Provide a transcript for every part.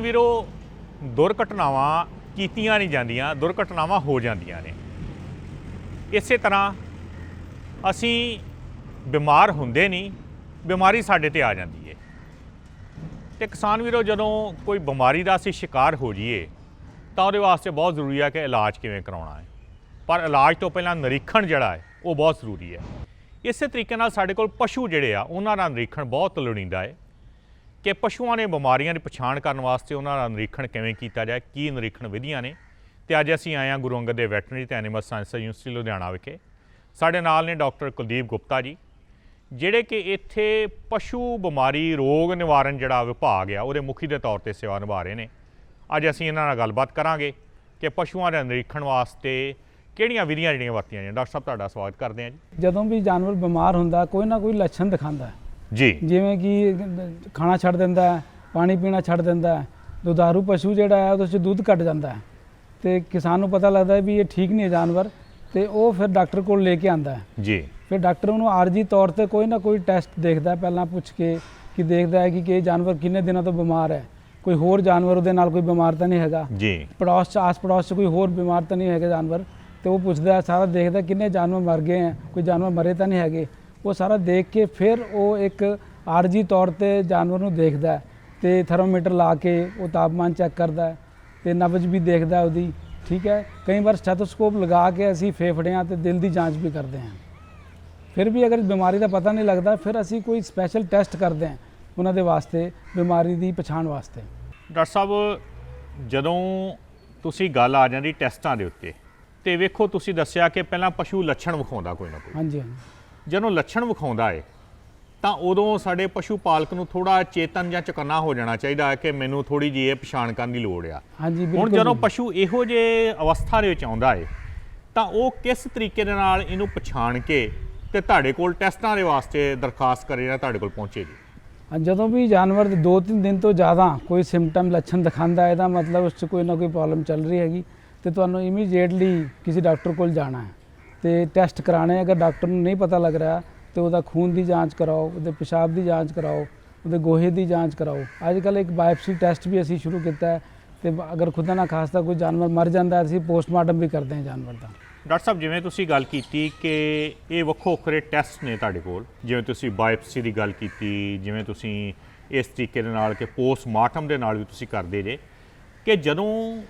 ਕਿਸਾਨ ਵੀਰੋ, ਦੁਰਘਟਨਾਵਾਂ ਕੀਤੀਆਂ ਨਹੀਂ ਜਾਂਦੀਆਂ, ਦੁਰਘਟਨਾਵਾਂ ਹੋ ਜਾਂਦੀਆਂ ਨੇ। ਇਸੇ ਤਰ੍ਹਾਂ ਅਸੀਂ ਬਿਮਾਰ ਹੁੰਦੇ ਨਹੀਂ, ਬਿਮਾਰੀ ਸਾਡੇ ਤੇ ਆ ਜਾਂਦੀ ਹੈ ਤੇ ਕਿਸਾਨ ਵੀਰੋ, ਜਦੋਂ ਕੋਈ ਬਿਮਾਰੀ ਦਾ ਅਸੀਂ ਸ਼ਿਕਾਰ ਹੋ ਜਾਈਏ, ਤਾਂ ਉਹਦੇ ਵਾਸਤੇ ਬਹੁਤ ਜ਼ਰੂਰੀ ਹੈ ਕਿ ਇਲਾਜ ਕਿਵੇਂ ਕਰਾਉਣਾ ਹੈ। ਪਰ ਇਲਾਜ ਤੋਂ ਪਹਿਲਾਂ ਨਿਰੀਖਣ ਜਿਹੜਾ ਹੈ, ਉਹ ਬਹੁਤ ਜ਼ਰੂਰੀ ਹੈ। ਇਸੇ ਤਰੀਕੇ ਨਾਲ ਸਾਡੇ ਕੋਲ ਪਸ਼ੂ ਜਿਹੜੇ ਆ, ਉਹਨਾਂ ਦਾ ਨਿਰੀਖਣ ਬਹੁਤ ਲੋੜੀਂਦਾ ਹੈ। ਕਿ ਪਸ਼ੂਆਂ ਨੇ ਬਿਮਾਰੀਆਂ ਦੀ ਪਛਾਣ ਕਰਨ ਵਾਸਤੇ ਉਹਨਾਂ ਦਾ ਨਿਰੀਖਣ ਕਿਵੇਂ ਕੀਤਾ ਜਾਏ, ਕੀ ਨਿਰੀਖਣ ਵਿਧੀਆਂ ਨੇ। ਤੇ ਅੱਜ ਅਸੀਂ ਆਏ ਹਾਂ ਗੁਰੂ ਅੰਗਦ ਦੇ ਵੈਟਰਨਰੀ ਤੇ ਐਨੀਮਲ ਸਾਇੰਸ ਯੂਨੀਵਰਸਿਟੀ ਲੁਧਿਆਣਾ ਵਿਖੇ। ਸਾਡੇ ਨਾਲ ਨੇ ਡਾਕਟਰ ਕੁਲਦੀਪ ਗੁਪਤਾ ਜੀ, ਜਿਹੜੇ ਕਿ ਇੱਥੇ ਪਸ਼ੂ ਬਿਮਾਰੀ ਰੋਗ ਨਿਵਾਰਨ ਜਿਹੜਾ ਵਿਭਾਗ ਆ, ਉਹਦੇ ਮੁਖੀ ਦੇ ਤੌਰ ਤੇ ਸੇਵਾ ਨਿਭਾ ਰਹੇ ਨੇ। ਅੱਜ ਅਸੀਂ ਇਹਨਾਂ ਨਾਲ ਗੱਲਬਾਤ ਕਰਾਂਗੇ ਕਿ ਪਸ਼ੂਆਂ ਦੇ ਨਿਰੀਖਣ ਵਾਸਤੇ ਕਿਹੜੀਆਂ ਵਿਧੀਆਂ ਜਿਹੜੀਆਂ ਵਰਤੀਆਂ ਜਾਂਦੀਆਂ। ਡਾਕਟਰ ਸਾਹਿਬ, ਤੁਹਾਡਾ ਸਵਾਗਤ ਕਰਦੇ ਹਾਂ ਜੀ। ਜਦੋਂ ਵੀ ਜਾਨਵਰ ਬਿਮਾਰ ਹੁੰਦਾ, ਕੋਈ ਨਾ ਕੋਈ ਲੱਛਣ ਦਿਖਾਉਂਦਾ ਜੀ। ਜਿਵੇਂ ਕਿ ਖਾਣਾ ਛੱਡ ਦਿੰਦਾ ਹੈ ਪਾਣੀ ਪੀਣਾ ਛੱਡ ਦਿੰਦਾ ਹੈ ਦੁਧਾਰੂ ਪਸ਼ੂ ਜਿਹੜਾ ਹੈ ਉਹਦੇ 'ਚ ਦੁੱਧ ਘਟ ਜਾਂਦਾ ਹੈ। ਤੇ ਕਿਸਾਨ ਨੂੰ ਪਤਾ ਲੱਗਦਾ ਹੈ ਵੀ ਇਹ ਠੀਕ ਨਹੀਂ ਹੈ ਜਾਨਵਰ ਤੇ ਉਹ ਫਿਰ ਡਾਕਟਰ ਕੋਲ ਲੈ ਕੇ ਆਂਦਾ ਹੈ। ਜੀ। ਫਿਰ ਡਾਕਟਰ ਉਹਨੂੰ ਆਰਜੀ ਤੌਰ ਤੇ ਕੋਈ ਨਾ ਕੋਈ ਟੈਸਟ ਦੇਖਦਾ ਪਹਿਲਾਂ ਪੁੱਛ ਕੇ ਕਿ ਦੇਖਦਾ ਹੈ ਕਿ ਕਿ ਇਹ ਜਾਨਵਰ ਕਿੰਨੇ ਦਿਨਾਂ ਤੋਂ ਬਿਮਾਰ ਹੈ। ਕੋਈ ਹੋਰ ਜਾਨਵਰ ਉਹਦੇ ਨਾਲ ਕੋਈ ਬਿਮਾਰ ਤਾਂ ਨਹੀਂ ਹੈਗਾ। ਜੀ। ਪੜੋਸ ਚ ਆਸ ਪੜੋਸ ਚ ਕੋਈ ਹੋਰ ਬਿਮਾਰ ਤਾਂ ਨਹੀਂ ਹੈਗਾ ਜਾਨਵਰ ਤੇ ਉਹ ਪੁੱਛਦਾ ਸਾਰਾ ਦੇਖਦਾ ਕਿੰਨੇ ਜਾਨਵਰ ਮਰ ਗਏ ਹੈ ਕੋਈ ਜਾਨਵਰ ਮਰੇ ਤਾਂ ਨਹੀਂ ਹੈਗੇ। ਉਹ ਸਾਰਾ ਦੇਖ ਕੇ ਫਿਰ ਉਹ ਇੱਕ ਆਰਜੀ ਤੌਰ ਤੇ ਜਾਨਵਰ ਨੂੰ ਦੇਖਦਾ ਹੈ ਤੇ ਥਰਮੋਮੀਟਰ ਲਾ ਕੇ ਉਹ ਤਾਪਮਾਨ ਚੈੱਕ ਕਰਦਾ ਹੈ ਤੇ ਨਬਜ ਵੀ ਦੇਖਦਾ ਉਹਦੀ ਠੀਕ ਹੈ? ਕਈ ਵਾਰ ਸਟੈਥੋਸਕੋਪ ਲਗਾ ਕੇ ਅਸੀਂ ਫੇਫੜਿਆਂ ਤੇ ਦਿਲ ਦੀ ਜਾਂਚ ਵੀ ਕਰਦੇ ਹਾਂ। ਫਿਰ ਵੀ ਅਗਰ ਬਿਮਾਰੀ ਦਾ ਪਤਾ ਨਹੀਂ ਲੱਗਦਾ ਫਿਰ ਅਸੀਂ ਕੋਈ ਸਪੈਸ਼ਲ ਟੈਸਟ ਕਰਦੇ ਹਾਂ ਉਹਨਾਂ ਦੇ ਵਾਸਤੇ ਬਿਮਾਰੀ ਦੀ ਪਛਾਣ ਵਾਸਤੇ। ਡਾਕਟਰ ਸਾਹਿਬ ਜਦੋਂ ਤੁਸੀਂ ਗੱਲ ਆ ਜਾਂਦੀ ਟੈਸਟਾਂ ਦੇ ਉੱਤੇ ਤੇ ਵੇਖੋ ਤੁਸੀਂ ਦੱਸਿਆ ਕਿ ਪਹਿਲਾਂ ਪਸ਼ੂ ਲੱਛਣ ਵਿਖਾਉਂਦਾ ਕੋਈ ਨਾ ਕੋਈ। ਹਾਂਜੀ ਹਾਂਜੀ। ਜਦੋਂ ਲੱਛਣ ਵਿਖਾਉਂਦਾ ਏ ਤਾਂ ਉਦੋਂ ਸਾਡੇ ਪਸ਼ੂ ਪਾਲਕ ਨੂੰ ਥੋੜਾ ਚੇਤਨ ਜਾਂ ਚਕੰਨਾ ਹੋ ਜਾਣਾ ਚਾਹੀਦਾ ਹੈ ਕਿ ਮੈਨੂੰ ਥੋੜੀ ਜਿਹੀ ਇਹ ਪਛਾਣ ਕਰਨ ਦੀ ਲੋੜ ਆ। ਹਾਂਜੀ ਹੁਣ ਜਦੋਂ। ਪਸ਼ੂ ਇਹੋ ਜੇ ਅਵਸਥਾ ਦੇ ਵਿੱਚ ਆਉਂਦਾ ਏ ਤਾਂ ਉਹ ਕਿਸ ਤਰੀਕੇ ਦੇ ਨਾਲ ਇਹਨੂੰ ਪਛਾਣ ਕੇ ਤੇ ਤੁਹਾਡੇ ਕੋਲ ਟੈਸਟਾਂ ਦੇ ਵਾਸਤੇ ਦਰਖਾਸਤ ਕਰੇ ਜਾਂ ਤੁਹਾਡੇ ਕੋਲ ਪਹੁੰਚੇ ਜੀ? ਹਾਂ, ਜਦੋਂ ਵੀ ਜਾਨਵਰ ਦੇ 2-3 ਦਿਨ ਤੋਂ ਜ਼ਿਆਦਾ ਕੋਈ ਸਿੰਪਟਮ ਲੱਛਣ ਦਿਖਾਉਂਦਾ ਹੈ ਇਹਦਾ ਮਤਲਬ ਉਸ 'ਚ ਕੋਈ ਨਾ ਕੋਈ ਪ੍ਰੋਬਲਮ ਚੱਲ ਰਹੀ ਹੈਗੀ ਤੇ ਤੁਹਾਨੂੰ ਇਮੀਡੀਏਟਲੀ ਕਿਸੇ ਡਾਕਟਰ ਕੋਲ ਜਾਣਾ ਹੈ। ਤੇ ਟੈਸਟ ਕਰਾਣੇ ਅਗਰ ਡਾਕਟਰ ਨੂੰ ਨਹੀਂ ਪਤਾ ਲੱਗ ਰਿਹਾ, ਤੇ ਉਹਦਾ ਖੂਨ ਦੀ ਜਾਂਚ ਕਰਾਓ, ਉਹਦੇ ਪਿਸ਼ਾਬ ਦੀ ਜਾਂਚ ਕਰਾਓ, ਉਹਦੇ ਗੋਹੇ ਦੀ ਜਾਂਚ ਕਰਾਓ। ਅੱਜ ਕੱਲ੍ਹ ਇੱਕ ਬਾਇਪਸੀ ਟੈਸਟ ਵੀ ਅਸੀਂ ਸ਼ੁਰੂ ਕੀਤਾ ਹੈ ਤੇ ਅਗਰ ਖੁਦਾ ਨਾ ਖਾਸਤਾ ਕੋਈ ਜਾਨਵਰ ਮਰ ਜਾਂਦਾ ਹੈ, ਅਸੀਂ ਪੋਸਟਮਾਰਟਮ ਵੀ ਕਰਦੇ ਹਾਂ ਜਾਨਵਰ ਦਾ। ਡਾਕਟਰ ਸਾਹਿਬ, ਜਿਵੇਂ ਤੁਸੀਂ ਗੱਲ ਕੀਤੀ ਕਿ ਇਹ ਵੱਖੋ ਵੱਖਰੇ ਟੈਸਟ ਨੇ ਤੁਹਾਡੇ ਕੋਲ, ਜਿਵੇਂ ਤੁਸੀਂ ਬਾਇਪਸੀ ਦੀ ਗੱਲ ਕੀਤੀ, ਜਿਵੇਂ ਤੁਸੀਂ ਇਸ ਤਰੀਕੇ ਦੇ ਨਾਲ ਕਿ ਪੋਸਟਮਾਰਟਮ ਦੇ ਨਾਲ ਵੀ ਤੁਸੀਂ ਕਰਦੇ ਜੇ, ਕਿ ਜਦੋਂ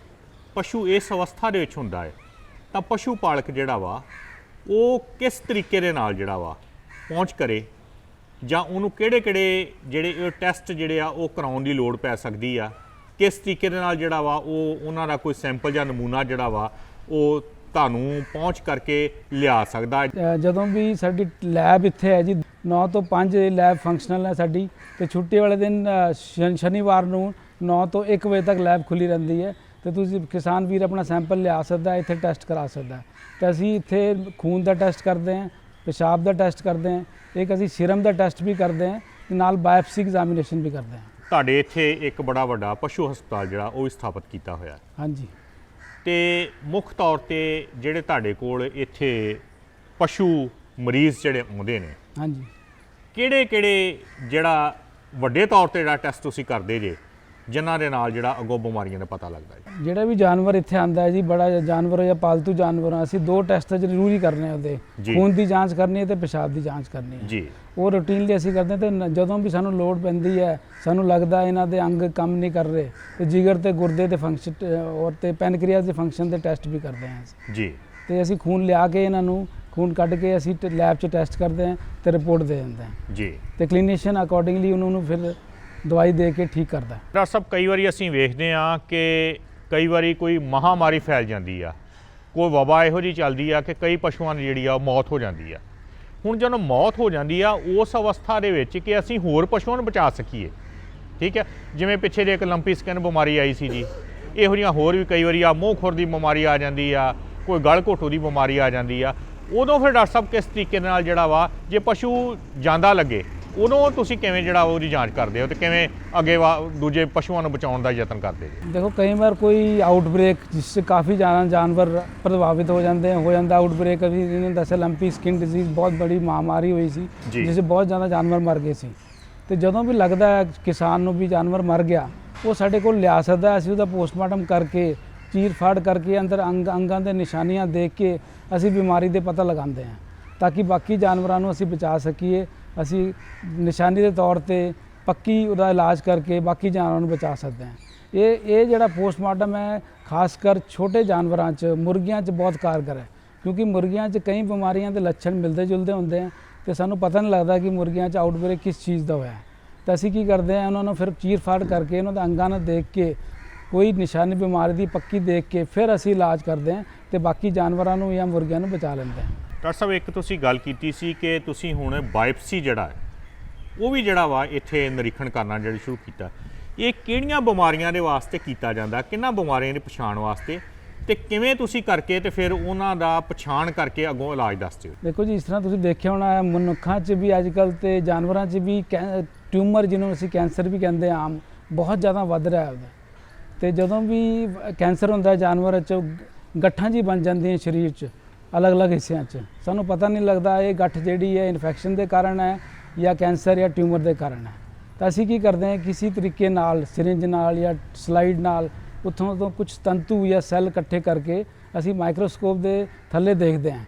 ਪਸ਼ੂ ਇਸ ਅਵਸਥਾ ਦੇ ਵਿੱਚ ਹੁੰਦਾ ਹੈ ਤਾਂ ਪਸ਼ੂ ਪਾਲਕ ਜਿਹੜਾ ਵਾ, ਉਹ ਕਿਸ ਤਰੀਕੇ ਦੇ ਨਾਲ ਜਿਹੜਾ ਵਾ ਪਹੁੰਚ ਕਰੇ? ਜਾਂ ਉਹਨੂੰ ਕਿਹੜੇ ਕਿਹੜੇ ਜਿਹੜੇ ਇਹ ਟੈਸਟ ਜਿਹੜੇ ਆ, ਉਹ ਕਰਾਉਣ ਦੀ ਲੋੜ ਪੈ ਸਕਦੀ ਆ? ਕਿਸ ਤਰੀਕੇ ਦੇ ਨਾਲ ਜਿਹੜਾ ਵਾ, ਉਹ ਉਹਨਾਂ ਦਾ ਕੋਈ ਸੈਂਪਲ ਜਾਂ ਨਮੂਨਾ ਜਿਹੜਾ ਵਾ, ਉਹ ਤੁਹਾਨੂੰ ਪਹੁੰਚ ਕਰਕੇ ਲਿਆ ਸਕਦਾ? ਜਦੋਂ ਵੀ ਸਾਡੀ ਲੈਬ ਇੱਥੇ ਹੈ ਜੀ 9 ਤੋਂ 5 ਲੈਬ ਫੰਕਸ਼ਨਲ ਹੈ ਸਾਡੀ, ਤੇ ਛੁੱਟੀ ਵਾਲੇ ਦਿਨ ਸ਼ਨ- ਸ਼ਨੀਵਾਰ ਨੂੰ 9 ਤੋਂ 1 ਵਜੇ ਤੱਕ ਲੈਬ ਖੁੱਲੀ ਰਹਿੰਦੀ ਹੈ। ਤੇ ਤੁਸੀਂ ਕਿਸਾਨ ਵੀਰ ਆਪਣਾ ਸੈਂਪਲ ਲਿਆ ਸਕਦਾ ਇੱਥੇ ਟੈਸਟ ਕਰਾ ਸਕਦਾ। ਤੇ ਅਸੀਂ ਇੱਥੇ ਖੂਨ ਦਾ ਟੈਸਟ ਕਰਦੇ ਹਾਂ ਪਿਸ਼ਾਬ ਦਾ ਟੈਸਟ ਕਰਦੇ ਹਾਂ ਇੱਕ ਅਸੀਂ ਸਿਰਮ ਦਾ ਟੈਸਟ ਵੀ ਕਰਦੇ ਹਾਂ ਤੇ ਨਾਲ ਬਾਇਓਪਸੀ ਐਗਜ਼ਾਮੀਨੇਸ਼ਨ ਵੀ ਕਰਦੇ ਹਾਂ। ਤੁਹਾਡੇ ਇੱਥੇ ਇੱਕ ਬੜਾ ਵੱਡਾ ਪਸ਼ੂ ਹਸਪਤਾਲ ਜਿਹੜਾ ਉਹ ਸਥਾਪਿਤ ਕੀਤਾ ਹੋਇਆ ਹੈ। ਹਾਂਜੀ। ਤੇ ਮੁੱਖ ਤੌਰ ਤੇ ਜਿਹੜੇ ਤੁਹਾਡੇ ਕੋਲ ਇੱਥੇ ਪਸ਼ੂ ਮਰੀਜ਼ ਜਿਹੜੇ ਆਉਂਦੇ ਨੇ ਹਾਂਜੀ। ਕਿਹੜੇ ਕਿਹੜੇ ਜਿਹੜਾ ਵੱਡੇ ਤੌਰ ਤੇ ਜਿਹੜਾ ਟੈਸਟ ਤੁਸੀਂ ਕਰਦੇ ਜੇ? ਜਿਨ੍ਹਾਂ ਦੇ ਨਾਲ ਜਿਹੜਾ ਅੱਗੋਂ ਬਿਮਾਰੀਆਂ ਦਾ ਪਤਾ ਲੱਗਦਾ ਹੈ ਜਿਹੜਾ ਵੀ ਜਾਨਵਰ ਇੱਥੇ ਆਂਦਾ ਹੈ ਜੀ ਬੜਾ ਜਾਨਵਰ ਜਾਂ ਪਾਲਤੂ ਜਾਨਵਰ ਆ, ਅਸੀਂ ਦੋ ਟੈਸਟ ਜ਼ਰੂਰੀ ਕਰਨੇ ਉਹਦੇ। ਜੀ। ਖੂਨ ਦੀ ਜਾਂਚ ਕਰਨੀ ਹੈ ਤੇ ਪਿਸ਼ਾਬ ਦੀ ਜਾਂਚ ਕਰਨੀ ਹੈ। ਜੀ। ਉਹ ਰੂਟੀਨਲੀ ਅਸੀਂ ਕਰਦੇ ਹਾਂ ਤੇ ਨ- ਜਦੋਂ ਵੀ ਸਾਨੂੰ ਲੋੜ ਪੈਂਦੀ ਹੈ ਸਾਨੂੰ ਲੱਗਦਾ ਇਹਨਾਂ ਦੇ ਅੰਗ ਕੰਮ ਨਹੀਂ ਕਰ ਰਹੇ ਤੇ ਜਿਗਰ ਤੇ ਗੁਰਦੇ ਦੇ ਫੰਕਸ਼ਨ ਔਰ ਤੇ ਪੈਨਕ੍ਰੀਆਸ ਦੇ ਫੰਕਸ਼ਨ ਦੇ ਟੈਸਟ ਵੀ ਕਰਦੇ ਹਾਂ ਅਸੀਂ। ਜੀ। ਤੇ ਅਸੀਂ ਖੂਨ ਲਿਆ ਕੇ ਇਹਨਾਂ ਨੂੰ ਖੂਨ ਕੱਢ ਕੇ ਅਸੀਂ ਲੈਬ 'ਚ ਟੈਸਟ ਕਰਦੇ ਹਾਂ ਤੇ ਰਿਪੋਰਟ ਦੇ ਦਿੰਦੇ ਹਾਂ। ਜੀ। ਤੇ ਕਲੀਨੀਸ਼ੀਅਨ ਅਕੋਰਡਿੰਗਲੀ ਉਹਨਾਂ ਨੂੰ ਫਿਰ ਦਵਾਈ ਦੇ ਕੇ ਠੀਕ ਕਰਦਾ ਹੈ। ਡਾਕਟਰ ਸਾਹਿਬ ਕਈ ਵਾਰੀ ਅਸੀਂ ਵੇਖਦੇ ਹਾਂ ਕਿ ਕਈ ਵਾਰੀ ਕੋਈ ਮਹਾਮਾਰੀ ਫੈਲ ਜਾਂਦੀ ਆ। ਕੋਈ ਵਬਾ ਇਹੋ ਜੀ ਚੱਲਦੀ ਆ ਕਿ ਕਈ ਪਸ਼ੂਆਂ ਦੀ ਜਿਹੜੀ ਆ ਉਹ ਮੌਤ ਹੋ ਜਾਂਦੀ ਆ। ਹੁਣ ਜਦੋਂ ਮੌਤ ਹੋ ਜਾਂਦੀ ਆ, ਉਸ ਅਵਸਥਾ ਦੇ ਵਿੱਚ ਕਿ ਅਸੀਂ ਹੋਰ ਪਸ਼ੂਆਂ ਨੂੰ ਬਚਾ ਸਕੀਏ। ਠੀਕ ਹੈ ਜਿਵੇਂ ਪਿੱਛੇ ਜੇ ਇੱਕ ਲੰਪੀ ਸਕਿਨ ਬਿਮਾਰੀ ਆਈ ਸੀ ਜੀ। ਇਹੋ ਜਿਹੀਆਂ ਹੋਰ ਵੀ ਕਈ ਵਾਰੀ ਆ ਮੂੰਹ ਖੁਰ ਦੀ ਬਿਮਾਰੀ ਆ ਜਾਂਦੀ ਆ, ਕੋਈ ਗਲ ਘੋਟੂ ਦੀ ਬਿਮਾਰੀ ਆ ਜਾਂਦੀ ਆ। ਉਦੋਂ ਫਿਰ ਡਾਕਟਰ ਸਾਹਿਬ ਕਿਸ ਤਰੀਕੇ ਨਾਲ ਜਿਹੜਾ ਵਾ, ਜੇ ਪਸ਼ੂ ਜਾਂਦਾ ਲੱਗੇ ਉਦੋਂ ਤੁਸੀਂ ਕਿਵੇਂ ਜਿਹੜਾ ਉਹਦੀ ਜਾਂਚ ਕਰਦੇ ਹੋ ਤੇ ਕਿਵੇਂ ਅੱਗੇ ਦੂਜੇ ਪਸ਼ੂਆਂ ਨੂੰ ਬਚਾਉਣ ਦਾ ਯਤਨ ਕਰਦੇ ਹੋ ਦੇਖੋ ਕਈ ਵਾਰ ਕੋਈ ਆਊਟਬ੍ਰੇਕ ਜਿਸ ਸੇ ਕਾਫੀ ਜਾਨ ਜਾਨਵਰ ਪ੍ਰਭਾਵਿਤ ਹੋ ਜਾਂਦੇ ਹੋ ਜਾਂਦਾ ਆਊਟਬ੍ਰੇਕ ਅਭੀ ਜਿਹਨਾਂ ਦੱਸਿਆ ਲੰਪੀ ਸਕਿਨ ਡਿਜ਼ੀਜ਼ ਬਹੁਤ ਬੜੀ ਮਹਾਮਾਰੀ ਹੋਈ ਸੀ ਜਿਸ ਸੇ ਬਹੁਤ ਜ਼ਿਆਦਾ ਜਾਨਵਰ ਮਰ ਗਏ ਸੀ। ਤੇ ਜਦੋਂ ਵੀ ਲੱਗਦਾ ਹੈ ਕਿਸਾਨ ਨੂੰ ਵੀ ਜਾਨਵਰ ਮਰ ਗਿਆ ਉਹ ਸਾਡੇ ਕੋਲ ਲਿਆ ਸਕਦਾ ਅਸੀਂ ਉਹਦਾ ਪੋਸਟਮਾਰਟਮ ਕਰਕੇ ਚੀਰ ਫਾੜ ਕਰਕੇ ਅੰਦਰ ਅੰਗਾਂ ਦੇ ਨਿਸ਼ਾਨੀਆਂ ਦੇਖ ਕੇ ਅਸੀਂ ਬਿਮਾਰੀ ਦੇ ਪਤਾ ਲਗਾਉਂਦੇ ਹਾਂ। ਤਾਂ ਕਿ ਬਾਕੀ ਜਾਨਵਰਾਂ ਨੂੰ ਅਸੀਂ ਬਚਾ ਸਕੀਏ, ਅਸੀਂ ਨਿਸ਼ਾਨੀ ਦੇ ਤੌਰ ਤੇ ਪੱਕੀ ਉਹਦਾ ਇਲਾਜ ਕਰਕੇ ਬਾਕੀ ਜਾਨਵਰਾਂ ਨੂੰ ਬਚਾ ਸਕਦੇ ਹਾਂ। ਇਹ ਇਹ ਜਿਹੜਾ ਪੋਸਟਮਾਰਟਮ ਹੈ, ਖਾਸ ਕਰ ਛੋਟੇ ਜਾਨਵਰਾਂ 'ਚ, ਮੁਰਗੀਆਂ 'ਚ ਬਹੁਤ ਕਾਰਗਰ ਹੈ। ਕਿਉਂਕਿ ਮੁਰਗੀਆਂ 'ਚ ਕਈ ਬਿਮਾਰੀਆਂ ਦੇ ਲੱਛਣ ਮਿਲਦੇ ਜੁਲਦੇ ਹੁੰਦੇ ਆ ਤੇ ਸਾਨੂੰ ਪਤਾ ਨਹੀਂ ਲੱਗਦਾ ਕਿ ਮੁਰਗੀਆਂ 'ਚ ਆਊਟਬ੍ਰੇਕ ਕਿਸ ਚੀਜ਼ ਦਾ ਹੋਇਆ। ਹੈ ਤਾਂ ਅਸੀਂ ਕੀ ਕਰਦੇ ਹਾਂ, ਉਹਨਾਂ ਨੂੰ ਫਿਰ ਚੀਰ ਫਾੜ ਕਰਕੇ, ਉਹਨਾਂ ਦੇ ਅੰਗਾਂ ਨੂੰ ਦੇਖ ਕੇ, ਕੋਈ ਨਿਸ਼ਾਨੀ ਬਿਮਾਰੀ ਦੀ ਪੱਕੀ ਦੇਖ ਕੇ, ਫਿਰ ਅਸੀਂ ਇਲਾਜ ਕਰਦੇ ਹਾਂ ਤੇ ਬਾਕੀ ਜਾਨਵਰਾਂ ਨੂੰ ਜਾਂ ਮੁਰਗੀਆਂ ਨੂੰ ਬਚਾ ਲੈਂਦੇ ਹਾਂ। ਡਾਕਟਰ ਸਾਹਿਬ, ਇੱਕ ਤੁਸੀਂ ਗੱਲ ਕੀਤੀ ਸੀ ਕਿ ਤੁਸੀਂ ਹੁਣ ਬਾਇਪਸੀ ਜਿਹੜਾ ਹੈ, ਉਹ ਵੀ ਜਿਹੜਾ ਵਾ ਇੱਥੇ ਨਿਰੀਖਣ ਕਰਨਾ ਜਿਹੜਾ ਸ਼ੁਰੂ ਕੀਤਾ। ਇਹ ਕਿਹੜੀਆਂ ਬਿਮਾਰੀਆਂ ਦੇ ਵਾਸਤੇ ਕੀਤਾ ਜਾਂਦਾ, ਕਿੰਨਾ ਬਿਮਾਰੀਆਂ ਦੀ ਪਛਾਣ ਵਾਸਤੇ ਤੇ ਕਿਵੇਂ ਤੁਸੀਂ ਕਰਕੇ ਤੇ ਫਿਰ ਉਹਨਾਂ ਦਾ ਪਛਾਣ ਕਰਕੇ ਅੱਗੋਂ ਇਲਾਜ ਦੱਸਦੇ ਹੋ ਦੇਖੋ ਜੀ, ਇਸ ਤਰ੍ਹਾਂ ਤੁਸੀਂ ਦੇਖਿਆ ਹੋਣਾ, ਮਨੁੱਖਾਂ 'ਚ ਵੀ ਅੱਜ ਕੱਲ੍ਹ ਤੇ ਜਾਨਵਰਾਂ 'ਚ ਵੀ ਕੈ- ਟਿਊਮਰ ਜਿਹਨੂੰ ਅਸੀਂ ਕੈਂਸਰ ਵੀ ਕਹਿੰਦੇ ਆਮ, ਬਹੁਤ ਜ਼ਿਆਦਾ ਵੱਧ ਰਿਹਾ ਹੈ। ਤੇ ਜਦੋਂ ਵੀ ਕੈਂਸਰ ਹੁੰਦਾ ਜਾਨਵਰ 'ਚ ਗੱਠਾਂ ਜੀ ਬਣ ਜਾਂਦੀਆਂ ਸਰੀਰ 'ਚ। ਅਲੱਗ-ਅਲੱਗ ਹਿੱਸਿਆਂ 'ਚ। ਸਾਨੂੰ ਪਤਾ ਨਹੀਂ ਲੱਗਦਾ ਇਹ ਗੱਠ ਜਿਹੜੀ ਹੈ ਇਨਫੈਕਸ਼ਨ ਦੇ ਕਾਰਨ ਹੈ ਜਾਂ ਕੈਂਸਰ ਜਾਂ ਟਿਊਮਰ ਦੇ ਕਾਰਨ ਹੈ। ਤਾਂ ਅਸੀਂ ਕੀ ਕਰਦੇ ਹਾਂ, ਕਿਸੇ ਤਰੀਕੇ ਨਾਲ ਸਿਰਿੰਜ ਨਾਲ ਜਾਂ ਸਲਾਈਡ ਨਾਲ, ਉੱਥੋਂ ਤੋਂ ਕੁਝ ਤੰਤੂ ਜਾਂ ਸੈੱਲ ਇਕੱਠੇ ਕਰਕੇ ਅਸੀਂ ਮਾਈਕਰੋਸਕੋਪ ਦੇ ਥੱਲੇ ਦੇਖਦੇ ਹਾਂ।